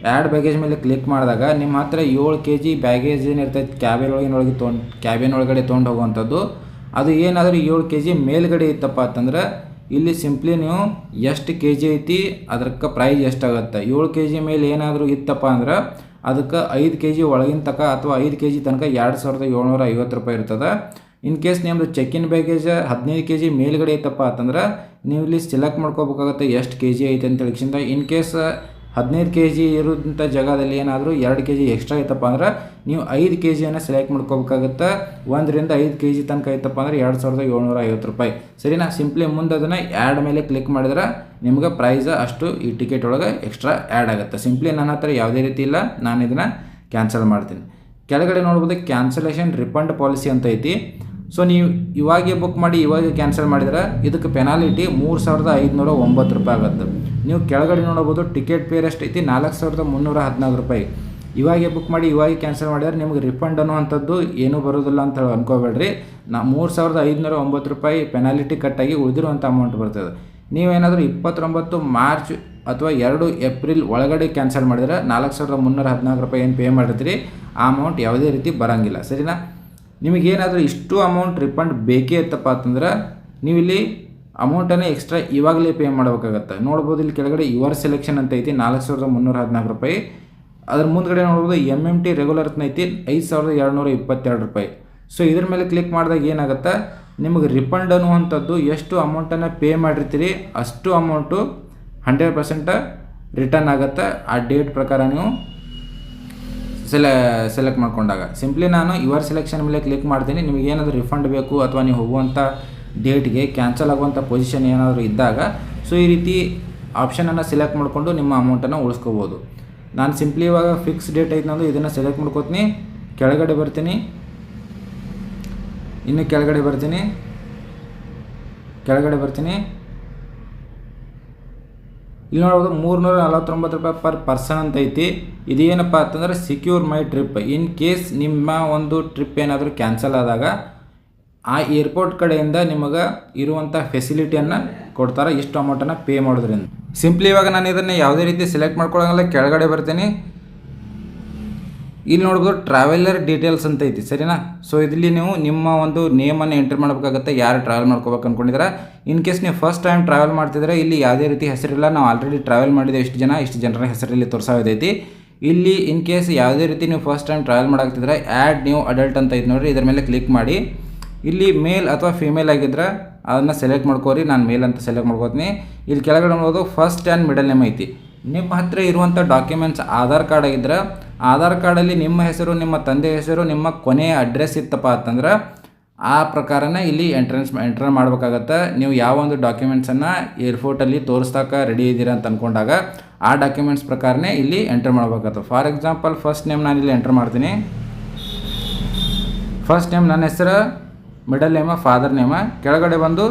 ಆ್ಯಡ್ ಬ್ಯಾಗೇಜ್ ಮೇಲೆ ಕ್ಲಿಕ್ ಮಾಡಿದಾಗ ನಿಮ್ಮ ಹತ್ರ ಏಳು ಕೆ ಜಿ ಬ್ಯಾಗೇಜ್ ಏನಿರ್ತೈತೆ ಕ್ಯಾಬಿನ್ ಒಳಗಿನೊಳಗೆ ತೊಗೊಂಡು ಕ್ಯಾಬಿನ್ ಒಳಗಡೆ ತೊಗೊಂಡು ಹೋಗುವಂಥದ್ದು. ಅದು ಏನಾದರೂ ಏಳು ಕೆ ಜಿ ಮೇಲ್ಗಡೆ ಇತ್ತಪ್ಪ ಅಂತಂದ್ರೆ, ಇಲ್ಲಿ ಸಿಂಪ್ಲಿ ನೀವು ಎಷ್ಟು ಕೆ ಜಿ ಐತಿ ಅದಕ್ಕೆ ಪ್ರೈಸ್ ಎಷ್ಟಾಗುತ್ತೆ. ಏಳು ಕೆ ಜಿ ಮೇಲೆ ಏನಾದರೂ ಇತ್ತಪ್ಪ ಅಂದ್ರೆ, ಅದಕ್ಕೆ ಐದು ಕೆ ಜಿ ಒಳಗಿನ ತನಕ ಅಥವಾ ಐದು ಕೆ ಜಿ ತನಕ ಎರಡು ಸಾವಿರದ ಏಳ್ನೂರ ಐವತ್ತು ರೂಪಾಯಿ ಇರ್ತದೆ. ಇನ್ ಕೇಸ್ ನಿಮ್ಮದು ಚೆಕ್ ಇನ್ ಬ್ಯಾಗೇಜ್ ಹದಿನೈದು ಕೆ ಜಿ ಮೇಲ್ಗಡೆ ಇತ್ತಪ್ಪ ಅಂತಂದ್ರೆ, ನೀವು ಇಲ್ಲಿ ಸೆಲೆಕ್ಟ್ ಮಾಡ್ಕೋಬೇಕಾಗತ್ತೆ ಎಷ್ಟು ಕೆ ಜಿ ಐತೆ ಅಂತ ಹೇಳಿಕ್ಷಿಂದ ಇನ್ ಕೇಸ್ ಹದಿನೈದು ಕೆ ಜಿ ಇರುವಂಥ ಜಾಗದಲ್ಲಿ ಏನಾದರೂ ಎರಡು ಕೆ ಜಿ ಎಕ್ಸ್ಟ್ರಾ ಐತಪ್ಪ ಅಂದ್ರೆ ನೀವು ಐದು ಕೆ ಜಿಯನ್ನು ಸೆಲೆಕ್ಟ್ ಮಾಡ್ಕೋಬೇಕಾಗುತ್ತೆ? ಒಂದರಿಂದ ಐದು ಕೆ ಜಿ ತನಕ ಐತಪ್ಪ ಅಂದ್ರೆ ಎರಡು ಸಾವಿರದ ಏಳ್ನೂರ ಐವತ್ತು ರೂಪಾಯಿ. ಸರಿನಾ? ಸಿಂಪ್ಲಿ ಮುಂದೆ ಅದನ್ನು ಆ್ಯಡ್ ಮೇಲೆ ಕ್ಲಿಕ್ ಮಾಡಿದ್ರೆ ನಿಮ್ಗೆ ಪ್ರೈಸ್ ಅಷ್ಟು ಈ ಟಿಕೆಟ್ ಒಳಗೆ ಎಕ್ಸ್ಟ್ರಾ ಆ್ಯಡ್ ಆಗುತ್ತೆ. ಸಿಂಪ್ಲಿ ನನ್ನ ಹತ್ರ ಯಾವುದೇ ರೀತಿ ಇಲ್ಲ, ನಾನು ಇದನ್ನು ಕ್ಯಾನ್ಸಲ್ ಮಾಡ್ತೀನಿ. ಕೆಳಗಡೆ ನೋಡ್ಬೋದು ಕ್ಯಾನ್ಸಲೇಷನ್ ರಿಫಂಡ್ ಪಾಲಿಸಿ ಅಂತ ಐತಿ. ಸೊ ನೀವು ಇವಾಗೆ ಬುಕ್ ಮಾಡಿ, ಇವಾಗ ಕ್ಯಾನ್ಸಲ್ ಮಾಡಿದರೆ ಇದಕ್ಕೆ ಪೆನಾಲಿಟಿ ಮೂರು ಸಾವಿರದ ಐದುನೂರ ಒಂಬತ್ತು ರೂಪಾಯಿ ಆಗುತ್ತೆ. ನೀವು ಕೆಳಗಡೆ ನೋಡಬಹುದು ಟಿಕೆಟ್ ಪೇರ್ ಎಷ್ಟೈತಿ ನಾಲ್ಕು ಸಾವಿರದ ಮುನ್ನೂರ ಹದಿನಾಲ್ಕು ರೂಪಾಯಿ. ಇವಾಗೆ ಬುಕ್ ಮಾಡಿ, ಇವಾಗೆ ಕ್ಯಾನ್ಸಲ್ ಮಾಡಿದರೆ ನಿಮಗೆ ರಿಫಂಡ್ ಅನ್ನುವಂಥದ್ದು ಏನೂ ಬರೋದಿಲ್ಲ ಅಂತ ಹೇಳಿ ಅನ್ಕೋಬೇಡ್ರಿ. ನಾ ಮೂರು ಸಾವಿರದ ಐದುನೂರ ಒಂಬತ್ತು ರೂಪಾಯಿ ಪೆನಾಲಿಟಿ ಕಟ್ಟಾಗಿ ಉಳಿದಿರುವಂಥ ಅಮೌಂಟ್ ಬರ್ತದೆ. ನೀವೇನಾದರೂ ಇಪ್ಪತ್ತೊಂಬತ್ತು ಮಾರ್ಚ್ ಅಥವಾ ಎರಡು ಏಪ್ರಿಲ್ ಒಳಗಡೆ ಕ್ಯಾನ್ಸಲ್ ಮಾಡಿದರೆ ನಾಲ್ಕು ಸಾವಿರದ ಮುನ್ನೂರ ಹದಿನಾಲ್ಕು ರೂಪಾಯಿ ಏನು ಪೇ ಮಾಡಿರ್ತೀರಿ ಆ ಅಮೌಂಟ್ ಯಾವುದೇ ರೀತಿ ಬರೋಂಗಿಲ್ಲ. ಸರಿನಾ? ನಿಮಗೇನಾದರೂ ಇಷ್ಟು ಅಮೌಂಟ್ ರಿಫಂಡ್ ಬೇಕೇ ಇತ್ತಪ್ಪ ಅಂತಂದ್ರೆ ನೀವು ಇಲ್ಲಿ ಅಮೌಂಟನ್ನು ಎಕ್ಸ್ಟ್ರಾ ಇವಾಗಲೇ ಪೇ ಮಾಡಬೇಕಾಗತ್ತೆ. ನೋಡ್ಬೋದು ಇಲ್ಲಿ ಕೆಳಗಡೆ ಯುವರ್ ಸೆಲೆಕ್ಷನ್ ಅಂತ ಐತಿ, ನಾಲ್ಕು ಸಾವಿರದ ಮುನ್ನೂರ ಹದಿನಾಲ್ಕು ರೂಪಾಯಿ. ಅದ್ರ ಮುಂದ್ಗಡೆ ನೋಡ್ಬೋದು ಎಂ ಎಂ ಟಿ ರೆಗ್ಯುಲರ್ ಐತಿ, ಐದು ಸಾವಿರದ ಎರಡುನೂರ ಇಪ್ಪತ್ತೆರಡು ರೂಪಾಯಿ. ಸೊ ಇದ್ರ ಮೇಲೆ ಕ್ಲಿಕ್ ಮಾಡಿದಾಗ ಏನಾಗುತ್ತೆ? ನಿಮಗೆ ರಿಫಂಡ್ ಅನ್ನುವಂಥದ್ದು ಎಷ್ಟು ಅಮೌಂಟನ್ನು ಪೇ ಮಾಡಿರ್ತೀರಿ, ಅಷ್ಟು ಅಮೌಂಟು ಹಂಡ್ರೆಡ್ ಪರ್ಸೆಂಟ್ ರಿಟರ್ನ್ ಆಗುತ್ತೆ. ಆ ಡೇಟ್ ಪ್ರಕಾರ ನೀವು ಸೆಲೆ ಸೆಲೆಕ್ಟ್ ಮಾಡಿಕೊಂಡಾಗ. ಸಿಂಪ್ಲಿ ನಾನು ಯುವರ್ ಸೆಲೆಕ್ಷನ್ ಮೇಲೆ ಕ್ಲಿಕ್ ಮಾಡ್ತೀನಿ. ನಿಮಗೆ ಏನಾದರೂ ರಿಫಂಡ್ ಬೇಕು ಅಥವಾ ನೀವು ಹೋಗುವಂಥ ಡೇಟ್ಗೆ ಕ್ಯಾನ್ಸಲ್ ಆಗುವಂಥ ಪೊಸಿಷನ್ ಏನಾದರೂ ಇದ್ದಾಗ ಸೊ ಈ ರೀತಿ ಆಪ್ಷನನ್ನು ಸೆಲೆಕ್ಟ್ ಮಾಡಿಕೊಂಡು ನಿಮ್ಮ ಅಮೌಂಟನ್ನು ಉಳಿಸ್ಕೋಬೋದು. ನಾನು ಸಿಂಪ್ಲಿ ಇವಾಗ ಫಿಕ್ಸ್ ಡೇಟ್ ಐತೆ ನಂದು ಇದನ್ನು ಸೆಲೆಕ್ಟ್ ಮಾಡ್ಕೋತೀನಿ. ಕೆಳಗಡೆ ಬರ್ತೀನಿ. ಇನ್ನು ಕೆಳಗಡೆ ಬರ್ತೀನಿ. ಕೆಳಗಡೆ ಬರ್ತೀನಿ. ಇಲ್ಲಿ ನೋಡ್ಬೋದು ಮೂರ್ನೂರ ನಲವತ್ತೊಂಬತ್ತು ರೂಪಾಯಿ ಪರ್ ಪರ್ಸನ್ ಅಂತ ಐತಿ. ಇದೇನಪ್ಪ ಅಂತಂದ್ರೆ secure my trip in case ನಿಮ್ಮ ಒಂದು ಟ್ರಿಪ್ ಏನಾದರೂ ಕ್ಯಾನ್ಸಲ್ ಆದಾಗ, ಆ ಏರ್ಪೋರ್ಟ್ ಕಡೆಯಿಂದ ನಿಮಗೆ ಇರುವಂಥ ಫೆಸಿಲಿಟಿಯನ್ನು ಕೊಡ್ತಾರೆ. ಇಷ್ಟು ಅಮೌಂಟನ್ನು ಪೇ ಮಾಡೋದ್ರಿಂದ. ಸಿಂಪ್ಲಿ ಇವಾಗ ನಾನು ಇದನ್ನು ಯಾವುದೇ ರೀತಿ ಸೆಲೆಕ್ಟ್ ಮಾಡ್ಕೊಳ್ಳೋಂಗಿಲ್ಲ. ಕೆಳಗಡೆ ಬರ್ತೀನಿ. ಇಲ್ಲಿ ನೋಡ್ಬೋದು ಟ್ರಾವೆಲರ್ ಡೀಟೇಲ್ಸ್ ಅಂತ ಐತಿ, ಸರಿನಾ? ಸೊ ಇಲ್ಲಿ ನೀವು ನಿಮ್ಮ ಒಂದು ನೇಮನ್ನು ಎಂಟ್ರಿ ಮಾಡಬೇಕಾಗುತ್ತೆ, ಯಾರು ಟ್ರಾವೆಲ್ ಮಾಡ್ಕೋಬೇಕು ಅನ್ಕೊಂಡಿದ್ರೆ ಇನ್ ಕೇಸ್ ನೀವು ಫಸ್ಟ್ ಟೈಮ್ ಟ್ರಾವೆಲ್ ಮಾಡ್ತಿದ್ರೆ, ಇಲ್ಲಿ ಯಾವುದೇ ರೀತಿ ಹೆಸರಿಲ್ಲ. ನಾವು ಆಲ್ರೆಡಿ ಟ್ರಾವೆಲ್ ಮಾಡಿದೆ ಎಷ್ಟು ಜನ, ಇಷ್ಟು ಜನರ ಹೆಸರಲ್ಲಿ ತೋರಿಸೋದೈತಿ. ಇಲ್ಲಿ ಇನ್ ಕೇಸ್ ಯಾವುದೇ ರೀತಿ ನೀವು ಫಸ್ಟ್ ಟೈಮ್ ಟ್ರಾವೆಲ್ ಮಾಡಾಕ್ತಿದ್ರೆ ಆ್ಯಡ್ ನ್ಯೂ ಅಡಲ್ಟ್ ಅಂತ ಐತಿ ನೋಡಿರಿ, ಇದ್ರ ಮೇಲೆ ಕ್ಲಿಕ್ ಮಾಡಿ. ಇಲ್ಲಿ ಮೇಲ್ ಅಥವಾ ಫಿಮೇಲ್ ಆಗಿದ್ರೆ, ಅದನ್ನು ಸೆಲೆಕ್ಟ್ ಮಾಡ್ಕೋರಿ, ನಾನು ಮೇಲ್ ಅಂತ ಸೆಲೆಕ್ಟ್ ಮಾಡ್ಕೋತೀನಿ. ಇಲ್ಲಿ ಕೆಳಗಡೆ ನೋಡೋದು ಫಸ್ಟ್ ಆ್ಯಂಡ್ ಮಿಡಲ್ ನೇಮ್ ಐತಿ. ನಿಮ್ಮ ಹತ್ತಿರ ಇರುವಂಥ ಡಾಕ್ಯುಮೆಂಟ್ಸ್ ಆಧಾರ್ ಕಾರ್ಡ್ ಆಗಿದ್ರೆ ಆಧಾರ್ ಕಾರ್ಡಲ್ಲಿ ನಿಮ್ಮ ಹೆಸರು, ನಿಮ್ಮ ತಂದೆ ಹೆಸರು, ನಿಮ್ಮ ಕೊನೆಯ ಅಡ್ರೆಸ್ ಇತ್ತಪ್ಪ ಅಂತಂದ್ರೆ ಆ ಪ್ರಕಾರನೇ ಇಲ್ಲಿ ಎಂಟ್ರೆನ್ಸ್ ಎಂಟ್ರ್ ಮಾಡಬೇಕಾಗತ್ತೆ. ನೀವು ಯಾವ ಒಂದು ಡಾಕ್ಯುಮೆಂಟ್ಸನ್ನು ಏರ್ಪೋರ್ಟಲ್ಲಿ ತೋರಿಸ್ತಾಕ ರೆಡಿ ಇದ್ದೀರಾ ಅಂತ ಅಂದ್ಕೊಂಡಾಗ ಆ ಡಾಕ್ಯುಮೆಂಟ್ಸ್ ಪ್ರಕಾರನೇ ಇಲ್ಲಿ ಎಂಟ್ರ್ ಮಾಡಬೇಕಾಗತ್ತೆ. ಫಾರ್ ಎಕ್ಸಾಂಪಲ್ ಫಸ್ಟ್ ನೇಮ್ ನಾನು ಇಲ್ಲಿ ಎಂಟ್ರ್ ಮಾಡ್ತೀನಿ. ಫಸ್ಟ್ ನೇಮ್ ನನ್ನ ಹೆಸರು ಮಿಡಲ್ ನೇಮ ಫಾದರ್ ನೇಮ ಕೆಳಗಡೆ ಬಂದು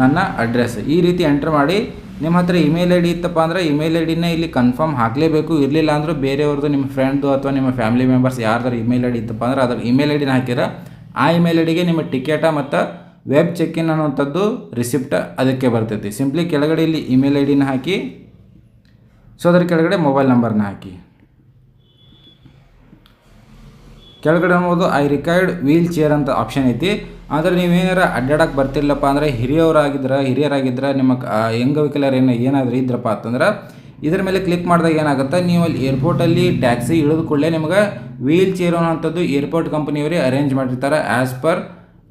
ನನ್ನ ಅಡ್ರೆಸ್ ಈ ರೀತಿ ಎಂಟ್ರ್ ಮಾಡಿ ನಿಮ್ಮ ಹತ್ರ ಇಮೇಲ್ ಐ ಡಿ ಇತ್ತಪ್ಪ ಅಂದರೆ ಇಮೇಲ್ ಐ ಡಿನೇ ಇಲ್ಲಿ ಕನ್ಫರ್ಮ್ ಹಾಕಲೇಬೇಕು. ಇರಲಿಲ್ಲ ಅಂದರೂ ಬೇರೆಯವ್ರದ್ದು ನಿಮ್ಮ ಫ್ರೆಂಡ್ದು ಅಥವಾ ನಿಮ್ಮ ಫ್ಯಾಮಿಲಿ ಮೆಂಬರ್ಸ್ ಯಾರ್ದಾರು ಇಮೇಲ್ ಐ ಡಿ ಇತ್ತಪ್ಪ ಅಂದ್ರೆ ಅದರ ಇಮೇಲ್ ಐ ಡಿನ ಹಾಕಿರ ಆ ಇಮೇಲ್ ಐ ಡಿಗೆ ನಿಮ್ಮ ಟಿಕೆಟ ಮತ್ತು ವೆಬ್ ಚೆಕ್ ಇನ್ ಅನ್ನುವಂಥದ್ದು ರಿಸಿಪ್ಟ್ ಅದಕ್ಕೆ ಬರ್ತೈತಿ. ಸಿಂಪ್ಲಿ ಕೆಳಗಡೆ ಇಲ್ಲಿ ಇಮೇಲ್ ಐ ಡಿನ ಹಾಕಿ ಸೊ ಅದರ ಕೆಳಗಡೆ ಮೊಬೈಲ್ ನಂಬರ್ನ ಹಾಕಿ. ಕೆಳಗಡೆ ನೋಡ್ಬೋದು ಐ ರಿಕೈರ್ಡ್ ವೀಲ್ ಚೇರ್ ಅಂತ ಆಪ್ಷನ್ ಐತಿ. ಆದರೆ ನೀವೇನಾರ ಅಡ್ಡಾಡಕ್ಕೆ ಬರ್ತಿರ್ಲಪ್ಪ ಅಂದರೆ ಹಿರಿಯವರಾಗಿದ್ರೆ, ಹಿರಿಯರಾಗಿದ್ರೆ, ನಿಮ್ಮ ಯಂಗ್ ವೆಹಿಕಲರ್ ಏನು, ಏನಾದರೂ ಇದ್ರಪ್ಪ ಅಂತಂದ್ರೆ, ಇದ್ರ ಮೇಲೆ ಕ್ಲಿಕ್ ಮಾಡಿದಾಗ ಏನಾಗುತ್ತೆ, ನೀವು ಅಲ್ಲಿ ಏರ್ಪೋರ್ಟಲ್ಲಿ ಟ್ಯಾಕ್ಸಿ ಇಳಿದು ಕೂಡಲೇ ನಿಮಗೆ ವೀಲ್ ಚೇರ್ ಅನ್ನೋಂಥದ್ದು ಏರ್ಪೋರ್ಟ್ ಕಂಪನಿಯವರೇ ಅರೇಂಜ್ ಮಾಡಿರ್ತಾರೆ ಆ್ಯಸ್ ಪರ್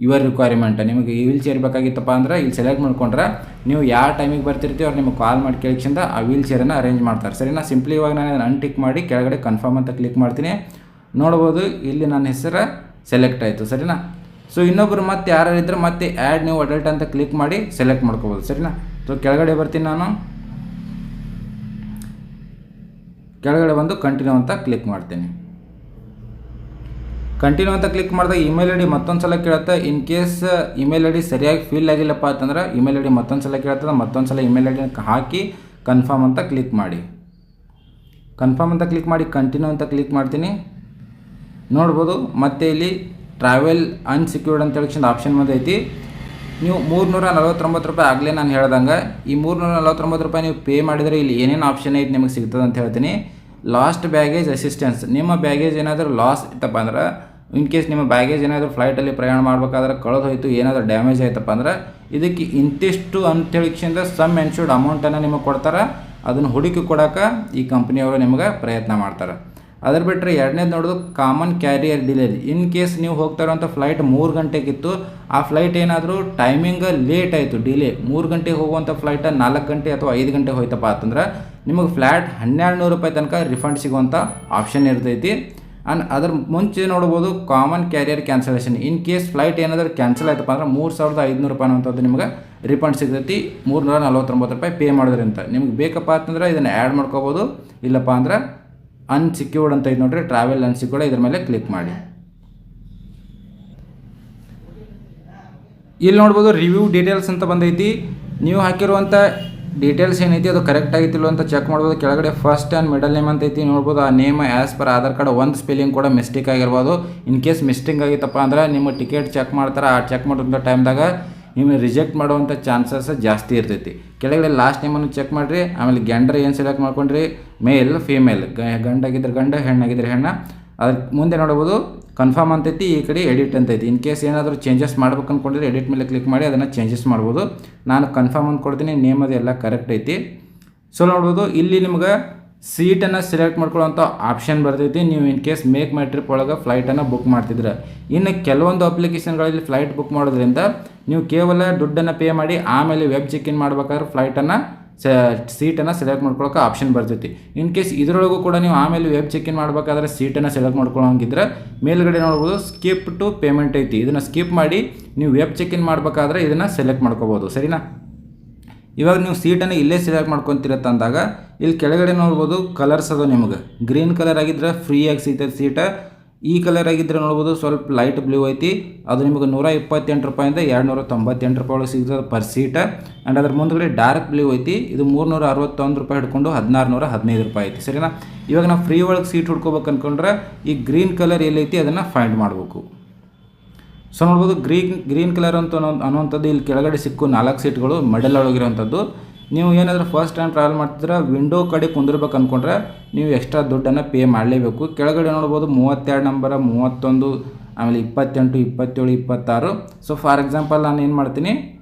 ಯುವರ್ ರಿಕ್ವೈರ್ಮೆಂಟ್ ನಿಮಗೆ ವೀಲ್ ಚೇರ್ ಬೇಕಾಗಿತ್ತಪ್ಪ ಅಂದ್ರೆ ಇಲ್ಲಿ ಸೆಲೆಕ್ಟ್ ಮಾಡ್ಕೊಂಡ್ರೆ ನೀವು ಯಾವ ಟೈಮಿಗೆ ಬರ್ತಿರ್ತೀವಿ ಅವ್ರು ನಿಮಗೆ ಕಾಲ್ ಮಾಡಿ ಕೇಳಿಕ್ಷಿಂದ ಆ ವೀಲ್ ಚೇರನ್ನು ಅರೇಂಜ್ ಮಾಡ್ತಾರೆ. ಸರಿನಾ? ಸಿಂಪ್ಲಿ ಇವಾಗ ನಾನು ಅನ್ಟಿಕ್ ಮಾಡಿ ಕೆಳಗಡೆ ಕನ್ಫರ್ಮ್ ಅಂತ ಕ್ಲಿಕ್ ಮಾಡ್ತೀನಿ. ನೋಡ್ಬೋದು. ಇಲ್ಲಿ ನನ್ನ ಹೆಸರು ಸೆಲೆಕ್ಟ್ ಆಯಿತು, ಸರಿನಾ? ಸೊ ಇನ್ನೊಬ್ಬರು ಮತ್ತೆ ಯಾರು ಇದ್ದರೆ ಮತ್ತೆ ಆ್ಯಡ್ ನೀವು ಅಡಲ್ಟ್ ಅಂತ ಕ್ಲಿಕ್ ಮಾಡಿ ಸೆಲೆಕ್ಟ್ ಮಾಡ್ಕೋಬೋದು, ಸರಿನಾ? ಸೊ ಕೆಳಗಡೆ ಬರ್ತೀನಿ ನಾನು. ಕೆಳಗಡೆ ಬಂದು ಕಂಟಿನ್ಯೂ ಅಂತ ಕ್ಲಿಕ್ ಮಾಡ್ತೀನಿ. ಕಂಟಿನ್ಯೂ ಅಂತ ಕ್ಲಿಕ್ ಮಾಡಿದಾಗ ಇಮೇಲ್ ಐ ಡಿ ಮತ್ತೊಂದು ಸಲ ಕೇಳುತ್ತೆ. In case email I D ಸರಿಯಾಗಿ ಫಿಲ್ ಆಗಿಲ್ಲಪ್ಪ ಅಂತಂದ್ರೆ ಇಮೇಲ್ ಐ ಡಿ ಮತ್ತೊಂದು ಸಲ ಕೇಳ್ತದೆ ಮತ್ತೊಂದು ಸಲ ಇಮೇಲ್ ಐ ಡಿ ಹಾಕಿ ಕನ್ಫರ್ಮ್ ಅಂತ ಕ್ಲಿಕ್ ಮಾಡಿ. ಕನ್ಫರ್ಮ್ ಅಂತ ಕ್ಲಿಕ್ ಮಾಡಿ ಕಂಟಿನ್ಯೂ ಅಂತ ಕ್ಲಿಕ್ ಮಾಡ್ತೀನಿ. ನೋಡ್ಬೋದು. ಮತ್ತೆ ಇಲ್ಲಿ ಟ್ರಾವೆಲ್ ಅನ್ಸೆಕ್ಯೂರ್ಡ್ ಅಂತ ಹೇಳಿ ಆಪ್ಷನ್ ಬಂದು ಐತಿ ನೀವು ಮೂರುನೂರ ನಲ್ವತ್ತೊಂಬತ್ತು ರೂಪಾಯಿ ಆಗಲೇ ನಾನು ಹೇಳ್ದಂಗೆ, ಈ ಮೂರುನೂರ ನಲ್ವತ್ತೊಂಬತ್ತು ರೂಪಾಯಿ ನೀವು ಪೇ ಮಾಡಿದರೆ ಇಲ್ಲಿ ಏನೇನು ಆಪ್ಷನ್ ಐತಿ ನಿಮಗೆ ಸಿಗ್ತದೆ ಅಂತ ಹೇಳ್ತೀನಿ. ಲಾಸ್ಟ್ ಬ್ಯಾಗೇಜ್ ಅಸಿಸ್ಟೆನ್ಸ್ ನಿಮ್ಮ ಬ್ಯಾಗೇಜ್ ಏನಾದರೂ ಲಾಸ್ ಇತ್ತಪ್ಪ ಅಂದ್ರೆ ಇನ್ ಕೇಸ್ ನಿಮ್ಮ ಬ್ಯಾಗೇಜ್ ಏನಾದರೂ ಫ್ಲೈಟಲ್ಲಿ ಪ್ರಯಾಣ ಮಾಡಬೇಕಾದ್ರೆ ಕಳೆದು ಹೋಯಿತು, ಏನಾದರೂ ಡ್ಯಾಮೇಜ್ ಆಯ್ತಪ್ಪ ಅಂದ್ರೆ, ಇದಕ್ಕೆ ಇಂತಿಷ್ಟು ಅಂತೇಳಿಕ್ಷಿಂದ ಸಮ್ ಎನ್ಶೂರ್ಡ್ ಅಮೌಂಟನ್ನು ನಿಮಗೆ ಕೊಡ್ತಾರೆ. ಅದನ್ನು ಹುಡುಕಿ ಕೊಡೋಕೆ ಈ ಕಂಪ್ನಿಯವರು ನಿಮಗೆ ಪ್ರಯತ್ನ ಮಾಡ್ತಾರೆ. ಅದ್ರ ಬಿಟ್ಟರೆ ಎರಡನೇದು ನೋಡೋದು common carrier delay in case ನೀವು ಹೋಗ್ತಾ ಇರೋಂಥ ಫ್ಲೈಟ್ ಮೂರು ಗಂಟೆಗಿತ್ತು, ಆ ಫ್ಲೈಟ್ ಏನಾದರೂ ಟೈಮಿಂಗ್ ಲೇಟ್ ಆಯಿತು ಡಿಲೇ ಮೂರು ಗಂಟೆಗೆ ಹೋಗುವಂಥ ಫ್ಲೈಟ ನಾಲ್ಕು ಗಂಟೆ ಅಥವಾ ಐದು ಗಂಟೆ ಹೋಯ್ತಪ್ಪ ಅಂತಂದ್ರೆ ನಿಮಗೆ ಫ್ಲ್ಯಾಟ್ ಹನ್ನೆರಡು ನೂರು ರೂಪಾಯಿ ತನಕ ರಿಫಂಡ್ ಸಿಗುವಂಥ ಆಪ್ಷನ್ ಇರ್ತೈತಿ. ಆ್ಯಂಡ್ ಅದ್ರ ಮುಂಚೆ ನೋಡ್ಬೋದು common carrier cancellation in case flight ಏನಾದರೂ ಕ್ಯಾನ್ಸಲ್ ಆಯ್ತಪ್ಪ ಅಂದ್ರೆ ಮೂರು ಸಾವಿರದ ಐದುನೂರು ರೂಪಾಯಿ ಅನ್ನೋಂಥದ್ದು ನಿಮಗೆ ರಿಫಂಡ್ ಸಿಗ್ತೈತಿ. ಮೂರ್ನೂರ ನಲ್ವತ್ತೊಂಬತ್ತು ರೂಪಾಯಿ ಪೇ ಮಾಡೋದ್ರಿಂದ. ನಿಮ್ಗೆ ಬೇಕಪ್ಪ ಅಂತಂದ್ರೆ ಇದನ್ನು ಆ್ಯಡ್ ಮಾಡ್ಕೋಬೋದು. ಇಲ್ಲಪ್ಪ ಅಂದ್ರೆ ಅನ್ಸಿಕ್ಯೂರ್ಡ್ ಅಂತ ಇದು ನೋಡ್ರಿ ಟ್ರಾವೆಲ್ ಅನ್ಸಿಕ್ಯೂರ್ಡ್ ಇದ್ರ ಮೇಲೆ ಕ್ಲಿಕ್ ಮಾಡಿ. ಇಲ್ಲಿ ನೋಡ್ಬೋದು ರಿವ್ಯೂ ಡೀಟೇಲ್ಸ್ ಅಂತ ಬಂದೈತಿ. ನೀವು ಹಾಕಿರುವಂಥ ಡೀಟೇಲ್ಸ್ ಏನೈತಿ, ಅದು ಕರೆಕ್ಟ್ ಆಗಿತ್ತಿಲ್ಲ ಅಂತ ಚೆಕ್ ಮಾಡ್ಬೋದು. ಕೆಳಗಡೆ ಫಸ್ಟ್ ಆ್ಯಂಡ್ ಮಿಡಲ್ ನೇಮ್ ಅಂತ ಐತಿ ನೋಡ್ಬೋದು ಆ name as per Aadhaar card ಒಂದು ಸ್ಪೆಲ್ಲಿಂಗ್ ಕೂಡ ಮಿಸ್ಟೇಕ್ ಆಗಿರ್ಬೋದು. ಇನ್ ಕೇಸ್ ಮಿಸ್ಟೇಕ್ ಆಗಿತ್ತಪ್ಪ ಅಂದ್ರೆ, ನಿಮ್ಮ ಟಿಕೆಟ್ ಚೆಕ್ ಮಾಡ್ತಾರೆ. ಆ ಚೆಕ್ ಮಾಡೋಂಥ ಟೈಮ್ದಾಗ ನಿಮಗೆ ರಿಜೆಕ್ಟ್ ಮಾಡುವಂಥ ಚಾನ್ಸಸ್ ಜಾಸ್ತಿ ಇರ್ತೈತಿ. ಕೆಳಗಡೆ ಲಾಸ್ಟ್ ನೇಮನ್ನು ಚೆಕ್ ಮಾಡಿರಿ, ಆಮೇಲೆ ಗ್ಯಾಂಡರ್ ಏನು ಸೆಲೆಕ್ಟ್ ಮಾಡ್ಕೊಂಡ್ರಿ ಮೇಲ್ ಫೀಮೇಲ್ ಗಂಡಾಗಿದ್ರೆ ಗಂಡ, ಹೆಣ್ಣಾಗಿದ್ರೆ ಹೆಣ್ಣ. ಅದ್ರ ಮುಂದೆ ನೋಡ್ಬೋದು ಕನ್ಫರ್ಮ್ ಅಂತೈತಿ, ಈ ಕಡೆ ಎಡಿಟ್ ಅಂತೈತಿ. ಇನ್ ಕೇಸ್ ಏನಾದರೂ ಚೇಂಜಸ್ ಮಾಡ್ಬೇಕು ಅಂದ್ಕೊಂಡ್ರೆ ಎಡಿಟ್ ಮೇಲೆ ಕ್ಲಿಕ್ ಮಾಡಿ, ಅದನ್ನು ಚೇಂಜಸ್ ಮಾಡ್ಬೋದು. ನಾನು ಕನ್ಫರ್ಮ್ ಅಂತ ಕೊಡ್ತೀನಿ ನೇಮ್ ಅದೆಲ್ಲ ಕರೆಕ್ಟ್ ಐತಿ. ಸೊ ನೋಡ್ಬೋದು, ಇಲ್ಲಿ ನಿಮ್ಗೆ ಸೀಟನ್ನು ಸೆಲೆಕ್ಟ್ ಮಾಡ್ಕೊಳ್ಳೋಂಥ ಆಪ್ಷನ್ ಬರ್ತೈತಿ. ನೀವು in case make my trip ಒಳಗೆ ಫ್ಲೈಟನ್ನು ಬುಕ್ ಮಾಡ್ತಿದ್ರೆ. ಇನ್ನು ಕೆಲವೊಂದು ಅಪ್ಲಿಕೇಶನ್ಗಳಲ್ಲಿ ಫ್ಲೈಟ್ ಬುಕ್ ಮಾಡೋದ್ರಿಂದ ನೀವು ಕೇವಲ ದುಡ್ಡನ್ನು ಪೇ ಮಾಡಿ, ಆಮೇಲೆ ವೆಬ್ ಚೆಕ್ ಇನ್ ಮಾಡ್ಬೇಕಾದ್ರೆ ಫ್ಲೈಟನ್ನು ಸೀಟನ್ನು ಸೆಲೆಕ್ಟ್ ಮಾಡ್ಕೊಳ್ಳೋಕೆ ಆಪ್ಷನ್ ಬರ್ತೈತಿ. ಇನ್ ಕೇಸ್ ಇದರೊಳಗೂ ಕೂಡ ನೀವು ಆಮೇಲೆ ವೆಬ್ ಚೆಕ್ ಇನ್ ಮಾಡಬೇಕಾದ್ರೆ ಸೀಟನ್ನು ಸೆಲೆಕ್ಟ್ ಮಾಡ್ಕೊಳ್ಳೋಂಗಿದ್ರೆ ಮೇಲ್ಗಡೆ ನೋಡ್ಬೋದು ಸ್ಕಿಪ್ ಟು ಪೇಮೆಂಟ್ ಐತಿ. ಇದನ್ನು ಸ್ಕಿಪ್ ಮಾಡಿ ನೀವು ವೆಬ್ ಚೆಕ್ ಇನ್ ಮಾಡಬೇಕಾದ್ರೆ ಇದನ್ನು ಸೆಲೆಕ್ಟ್ ಮಾಡ್ಕೋಬೋದು. ಸರಿನಾ? ಇವಾಗ ನೀವು ಸೀಟನ್ನು ಇಲ್ಲೇ ಸೆಲೆಕ್ಟ್ ಮಾಡ್ಕೊತಿರತ್ತ ಅಂದಾಗ, ಇಲ್ಲಿ ಕೆಳಗಡೆ ನೋಡ್ಬೋದು ಕಲರ್ಸ್ ಅದು ನಿಮಗೆ. ಗ್ರೀನ್ ಕಲರ್ ಆಗಿದ್ರೆ ಫ್ರೀಯಾಗಿ ಸಿಗ್ತೈತೆ ಸೀಟ, ಈ ಕಲರ್ ಆಗಿದ್ರೆ ನೋಡ್ಬೋದು ಸ್ವಲ್ಪ ಲೈಟ್ ಬ್ಲೂ ಐತಿ. ಅದು ನಿಮಗೆ ನೂರ ಇಪ್ಪತ್ತೆಂಟು ರೂಪಾಯಿಂದ ಎರಡು ನೂರ ತೊಂಬತ್ತೆಂಟು ರೂಪಾಯಿ ಒಳಗೆ ಸಿಗ್ತದೆ ಪರ್ ಸೀಟ ಆ್ಯಂಡ್ ಅದ್ರ ಮುಂದ್ಗಡೆ ಡಾರ್ಕ್ ಬ್ಲೂ ಐತಿ. ಇದು ಮೂರ್ನೂರ ಅರವತ್ತೊಂದು ರೂಪಾಯಿ ಹಿಡ್ಕೊಂಡು ಹದಿನಾರು ನೂರ ಹದಿನೈದು ರೂಪಾಯಿ ಐತಿ. ಸರಿನಾ? ಇವಾಗ ನಾವು ಫ್ರೀ ಒಳಗೆ ಸೀಟ್ ಹುಡ್ಕೋಬೇಕು ಅಂದ್ಕೊಂಡ್ರೆ ಈ ಗ್ರೀನ್ ಕಲರ್ ಎಲ್ಲೈತಿ ಅದನ್ನು ಫೈಂಡ್ ಮಾಡಬೇಕು. ಸೊ ನೋಡ್ಬೋದು, ಗ್ರೀನ್ ಗ್ರೀನ್ ಕಲರ್ ಅಂತ ಅನ್ನೋ- ಅನ್ನುವಂಥದ್ದು ಇಲ್ಲಿ ಕೆಳಗಡೆ ಸಿಕ್ಕು ನಾಲ್ಕು ಸೀಟ್ಗಳು, ಮೆಡಲ್ ಒಳಗಿರುವಂಥದ್ದು. ನೀವು ಏನಾದರೂ ಫಸ್ಟ್ ಟೈಮ್ ಟ್ರಾವೆಲ್ ಮಾಡ್ತಿದ್ರೆ ವಿಂಡೋ ಕಡೆ ಕುಂದಿರ್ಬೇಕು ಅಂದ್ಕೊಂಡ್ರೆ ನೀವು ಎಕ್ಸ್ಟ್ರಾ ದುಡ್ಡನ್ನು ಪೇ ಮಾಡಲೇಬೇಕು. ಕೆಳಗಡೆ ನೋಡ್ಬೋದು ಮೂವತ್ತೆರಡು ನಂಬರ ಮೂವತ್ತೊಂದು, ಆಮೇಲೆ ಇಪ್ಪತ್ತೆಂಟು, ಇಪ್ಪತ್ತೇಳು, ಇಪ್ಪತ್ತಾರು. ಸೊ ಫಾರ್ ಎಕ್ಸಾಂಪಲ್ ನಾನು ಏನು ಮಾಡ್ತೀನಿ?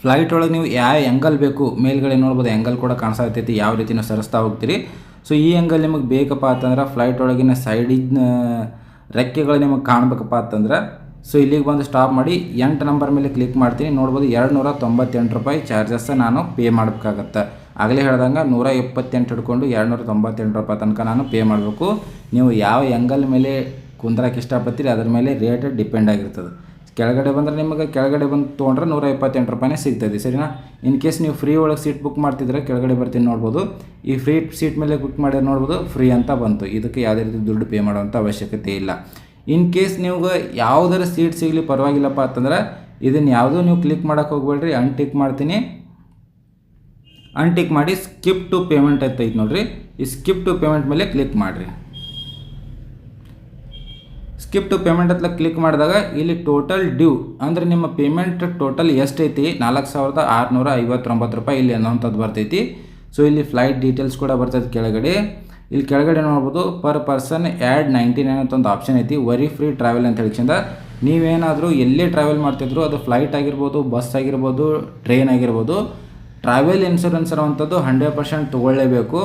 ಫ್ಲೈಟ್ ಒಳಗೆ ನೀವು ಯಾವ ಎಂಗಲ್ ಬೇಕು? ಮೇಲ್ಗಡೆ ನೋಡ್ಬೋದು ಎಂಗಲ್ ಕೂಡ ಕಾಣಿಸ್ತೈತಿ ಯಾವ ರೀತಿ ನೀವು ಸರಿಸ್ತಾ ಹೋಗ್ತೀರಿ. ಸೊ ಈ ಎಂಗಲ್ ನಿಮಗೆ ಬೇಕಪ್ಪ ಅಂತಂದ್ರೆ ಫ್ಲೈಟ್ ಒಳಗಿನ ಸೈಡಿನ ರೆಕ್ಕೆಗಳು ನಿಮಗೆ ಕಾಣಬೇಕಪ್ಪ ಅಂತಂದ್ರೆ ಸೊ ಇಲ್ಲಿಗೆ ಬಂದು ಸ್ಟಾಪ್ ಮಾಡಿ ಎಂಟು ನಂಬರ್ ಮೇಲೆ ಕ್ಲಿಕ್ ಮಾಡ್ತೀನಿ. ನೋಡ್ಬೋದು ಎರಡು ನೂರ ತೊಂಬತ್ತೆಂಟು ರೂಪಾಯಿ ಚಾರ್ಜಸ್ ನಾನು ಪೇ ಮಾಡಬೇಕಾಗತ್ತೆ. ಆಗಲೇ ಹೇಳ್ದಂಗೆ ನೂರ ಇಪ್ಪತ್ತೆಂಟು ಹಿಡ್ಕೊಂಡು ಎರಡು ತೊಂಬತ್ತೆಂಟು ರೂಪಾಯಿ ತನಕ ನಾನು ಪೇ ಮಾಡಬೇಕು. ನೀವು ಯಾವ ಎಂಗಲ್ ಮೇಲೆ ಕುಂದ್ರಕ್ಕೆ ಇಷ್ಟಪಡ್ತೀರಿ, ಅದ್ರ ಮೇಲೆ ರೇಟ್ ಡಿಪೆಂಡ್ ಆಗಿರ್ತದೆ. ಕೆಳಗಡೆ ಬಂದರೆ ನಿಮಗೆ, ಕೆಳಗಡೆ ಬಂದು ತೊಗೊಂಡ್ರೆ ನೂರ ಇಪ್ಪತ್ತೆಂಟು ರೂಪಾಯಿನೇ ಸಿಗ್ತದೆ, ಸರಿನಾ? ಇನ್ ಕೇಸ್ ನೀವು ಫ್ರೀ ಒಳಗೆ ಸೀಟ್ ಬುಕ್ ಮಾಡ್ತಿದ್ರೆ ಕೆಳಗಡೆ ಬರ್ತೀನಿ ನೋಡ್ಬೋದು. ಈ ಫ್ರೀ ಸೀಟ್ ಮೇಲೆ ಬುಕ್ ಮಾಡಿದ್ರೆ ನೋಡ್ಬೋದು ಫ್ರೀ ಅಂತ ಬಂತು. ಇದಕ್ಕೆ ಯಾವುದೇ ರೀತಿ ದುಡ್ಡು ಪೇ ಮಾಡುವಂಥ ಅವಶ್ಯಕತೆ ಇಲ್ಲ. ಇನ್ ಕೇಸ್ ನಿಮ್ಗೆ ಯಾವುದರ ಸೀಟ್ ಸಿಗಲಿ ಪರವಾಗಿಲ್ಲಪ್ಪ ಅಂತಂದ್ರೆ ಇದನ್ನು ಯಾವುದೂ ನೀವು ಕ್ಲಿಕ್ ಮಾಡೋಕ್ಕೆ ಹೋಗ್ಬೇಡ್ರಿ ಅನ್ಟಿಕ್ ಮಾಡ್ತೀನಿ. ಅನ್ಟಿಕ್ ಮಾಡಿ ಸ್ಕಿಪ್ ಟು ಪೇಮೆಂಟ್ ಅಂತ ಐತೆ ನೋಡ್ರಿ. ಈ ಸ್ಕಿಪ್ ಟು ಪೇಮೆಂಟ್ ಮೇಲೆ ಕ್ಲಿಕ್ ಮಾಡಿರಿ. ಸ್ಕಿಪ್ ಟು ಪೇಮೆಂಟ್ ಅಂತ ಕ್ಲಿಕ್ ಮಾಡಿದಾಗ ಇಲ್ಲಿ ಟೋಟಲ್ ಡ್ಯೂ ಅಂದರೆ ನಿಮ್ಮ ಪೇಮೆಂಟ್ ಟೋಟಲ್ ಎಷ್ಟೈತಿ? ನಾಲ್ಕು ಸಾವಿರದ ಆರುನೂರ ಐವತ್ತೊಂಬತ್ತು ರೂಪಾಯಿ ಇಲ್ಲಿ ಅನ್ನೋಂಥದ್ದು ಬರ್ತೈತಿ. ಸೊ ಇಲ್ಲಿ ಫ್ಲೈಟ್ ಡೀಟೇಲ್ಸ್ ಕೂಡ ಬರ್ತೈತೆ ಕೆಳಗಡೆ. ಇಲ್ಲಿ ಕೆಳಗಡೆ ನೋಡ್ಬೋದು per person add ninety nine ಅಂತ ಒಂದು ಆಪ್ಷನ್ ಐತಿ. ವರಿ ಫ್ರೀ ಟ್ರಾವೆಲ್ ಅಂತ ಹೇಳ್ಕೊಂಡ ನೀವೇನಾದರೂ ಎಲ್ಲೇ ಟ್ರಾವೆಲ್ ಮಾಡ್ತಿದ್ರು ಅದು ಫ್ಲೈಟ್ ಆಗಿರ್ಬೋದು, ಬಸ್ ಆಗಿರ್ಬೋದು, ಟ್ರೈನ್ ಆಗಿರ್ಬೋದು, ಟ್ರಾವೆಲ್ ಇನ್ಶೂರೆನ್ಸ್ ಇರೋವಂಥದ್ದು ಹಂಡ್ರೆಡ್ ಪರ್ಸೆಂಟ್ ತೊಗೊಳ್ಳೇಬೇಕು.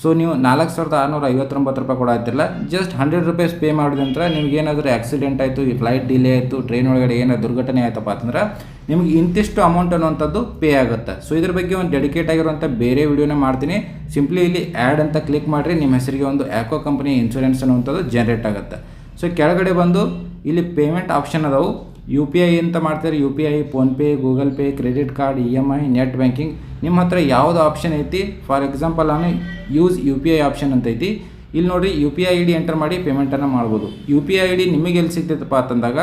ಸೊ ನೀವು ನಾಲ್ಕು ಸಾವಿರದ ಆರುನೂರ ಐವತ್ತೊಂಬತ್ತು ರೂಪಾಯಿ ಕೊಡಾತಿಲ್ಲ ಜಸ್ಟ್ ಹಂಡ್ರೆಡ್ ರುಪೀಸ್ ಪೇ ಮಾಡಿದ ನಂತರ ನಿಮ್ಗೆ ಏನಾದರೂ ಆಕ್ಸಿಡೆಂಟ್ ಆಯಿತು, ಈ ಫ್ಲೈಟ್ ಡಿಲೇ ಆಯಿತು ಟ್ರೈನ್ ಒಳಗಡೆ ಏನಾದ್ರು ದುರ್ಘಟನೆ ಆಯ್ತಪ್ಪ ಅಂತಂದ್ರೆ ನಿಮ್ಗೆ ಇಂತಿಷ್ಟು ಅಮೌಂಟ್ ಅನ್ನುವಂಥದ್ದು ಪೇ ಆಗುತ್ತೆ. ಸೊ ಇದ್ರ ಬಗ್ಗೆ ಒಂದು ಡೆಡಿಕೇಟ್ ಆಗಿರುವಂಥ ಬೇರೆ ವಿಡಿಯೋನ ಮಾಡ್ತೀನಿ. ಸಿಂಪ್ಲಿ ಇಲ್ಲಿ ಆ್ಯಡ್ ಅಂತ ಕ್ಲಿಕ್ ಮಾಡಿರಿ, ನಿಮ್ಮ ಹೆಸರಿಗೆ ಒಂದು ಆ್ಯಕೋ ಕಂಪನಿ ಇನ್ಶೂರೆನ್ಸ್ ಅನ್ನುವಂಥದ್ದು ಜನರೇಟ್ ಆಗುತ್ತೆ. ಸೊ ಕೆಳಗಡೆ ಬಂದು ಇಲ್ಲಿ ಪೇಮೆಂಟ್ ಆಪ್ಷನ್ ಅದಾವು. ಯು ಪಿ ಐ ಅಂತ ಮಾಡ್ತಾರೆ U P I, PhonePe, Google pay, credit card, E M I, net banking. ನಿಮ್ಮ ಹತ್ರ ಯಾವುದು ಆಪ್ಷನ್ ಐತಿ? ಫಾರ್ ಎಕ್ಸಾಂಪಲ್ ನಾನು use U P I option ಅಂತ ಐತಿ. ಇಲ್ಲಿ ನೋಡಿ U P I I D enter ಮಾಡಿ ಪೇಮೆಂಟನ್ನು ಮಾಡ್ಬೋದು. U P I I D ನಿಮಗೆ ಎಲ್ಲಿ ಸಿಗ್ತೈತಪ್ಪ ಅಂತಂದಾಗ,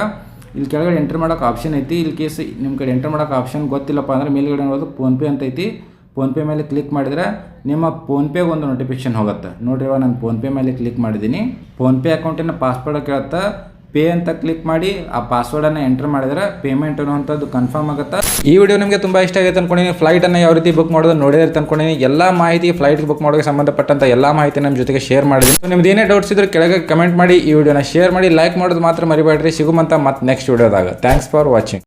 ಇಲ್ಲಿ ಕೆಳಗಡೆ ಎಂಟರ್ ಮಾಡೋಕೆ ಆಪ್ಷನ್ ಐತಿ. ಇಲ್ಲಿ ಕೇಸ್ ನಿಮ್ಮ ಕಡೆ ಎಂಟರ್ ಮಾಡೋಕೆ ಆಪ್ಷನ್ ಗೊತ್ತಿಲ್ಲಪ್ಪ ಅಂದರೆ ಮೇಲ್ಗಡೆ ನೋಡೋದು ಫೋನ್ಪೇ ಅಂತ ಐತಿ. ಫೋನ್ಪೇ ಮೇಲೆ ಕ್ಲಿಕ್ ಮಾಡಿದರೆ ನಿಮ್ಮ ಫೋನ್ಪೇಗೆ ಒಂದು ನೋಟಿಫಿಕೇಶನ್ ಹೋಗುತ್ತೆ. ನೋಡ್ರಿ ನಾನು ಫೋನ್ಪೇ ಮೇಲೆ ಕ್ಲಿಕ್ ಮಾಡಿದ್ದೀನಿ. ಫೋನ್ಪೇ ಅಕೌಂಟಿನ ಪಾಸ್ವರ್ಡ್ ಕೇಳುತ್ತೆ. ಪೇ ಅಂತ ಕ್ಲಿಕ್ ಮಾಡಿ ಆ ಪಾಸ್ವರ್ಡನ್ನು ಎಂಟರ್ ಮಾಡಿದ್ರೆ ಪೇಮೆಂಟ್ ಅನ್ನುವಂಥದ್ದು ಕನ್ಫರ್ಮ್ ಆಗುತ್ತೆ? ಈ ವಿಡಿಯೋ ನಿಮಗೆ ತುಂಬ ಇಷ್ಟ ಆಗೈತೆ ಅನ್ಕೊಂಡಿನಿ. ಫ್ಲೈಟನ್ನು ಯಾವ ರೀತಿ ಬುಕ್ ಮಾಡೋದು ನೋಡಿದ್ರೆ ಅನ್ಕೊಂಡಿನಿ. ಎಲ್ಲ ಮಾಹಿತಿ ಫ್ಲೈಟ್ ಬುಕ್ ಮಾಡೋಕ್ಕೆ ಸಂಬಂಧಪಟ್ಟಂತ ಎಲ್ಲ ಮಾಹಿತಿ ನಮ್ಮ ಜೊತೆಗೆ ಶೇರ್ ಮಾಡಿದ್ದೀನಿ. ನಿಮ್ದು ಏನೇ ಡೌಟ್ಸ್ ಇದ್ರೆ ಕೆಳಗೆ ಕಮೆಂಟ್ ಮಾಡಿ ಈ ವಿಡಿಯೋನ ಶೇರ್ ಮಾಡಿ ಲೈಕ್ ಮಾಡೋದು ಮಾತ್ರ ಮರಿಬೇಡ್ರಿ. ಸಿಗುಮಂತ ಮತ್ತೆ ನೆಕ್ಸ್ಟ್ ವಿಡಿಯೋದಾಗ ಥ್ಯಾಂಕ್ಸ್ ಫಾರ್ ವಾಚಿಂಗ್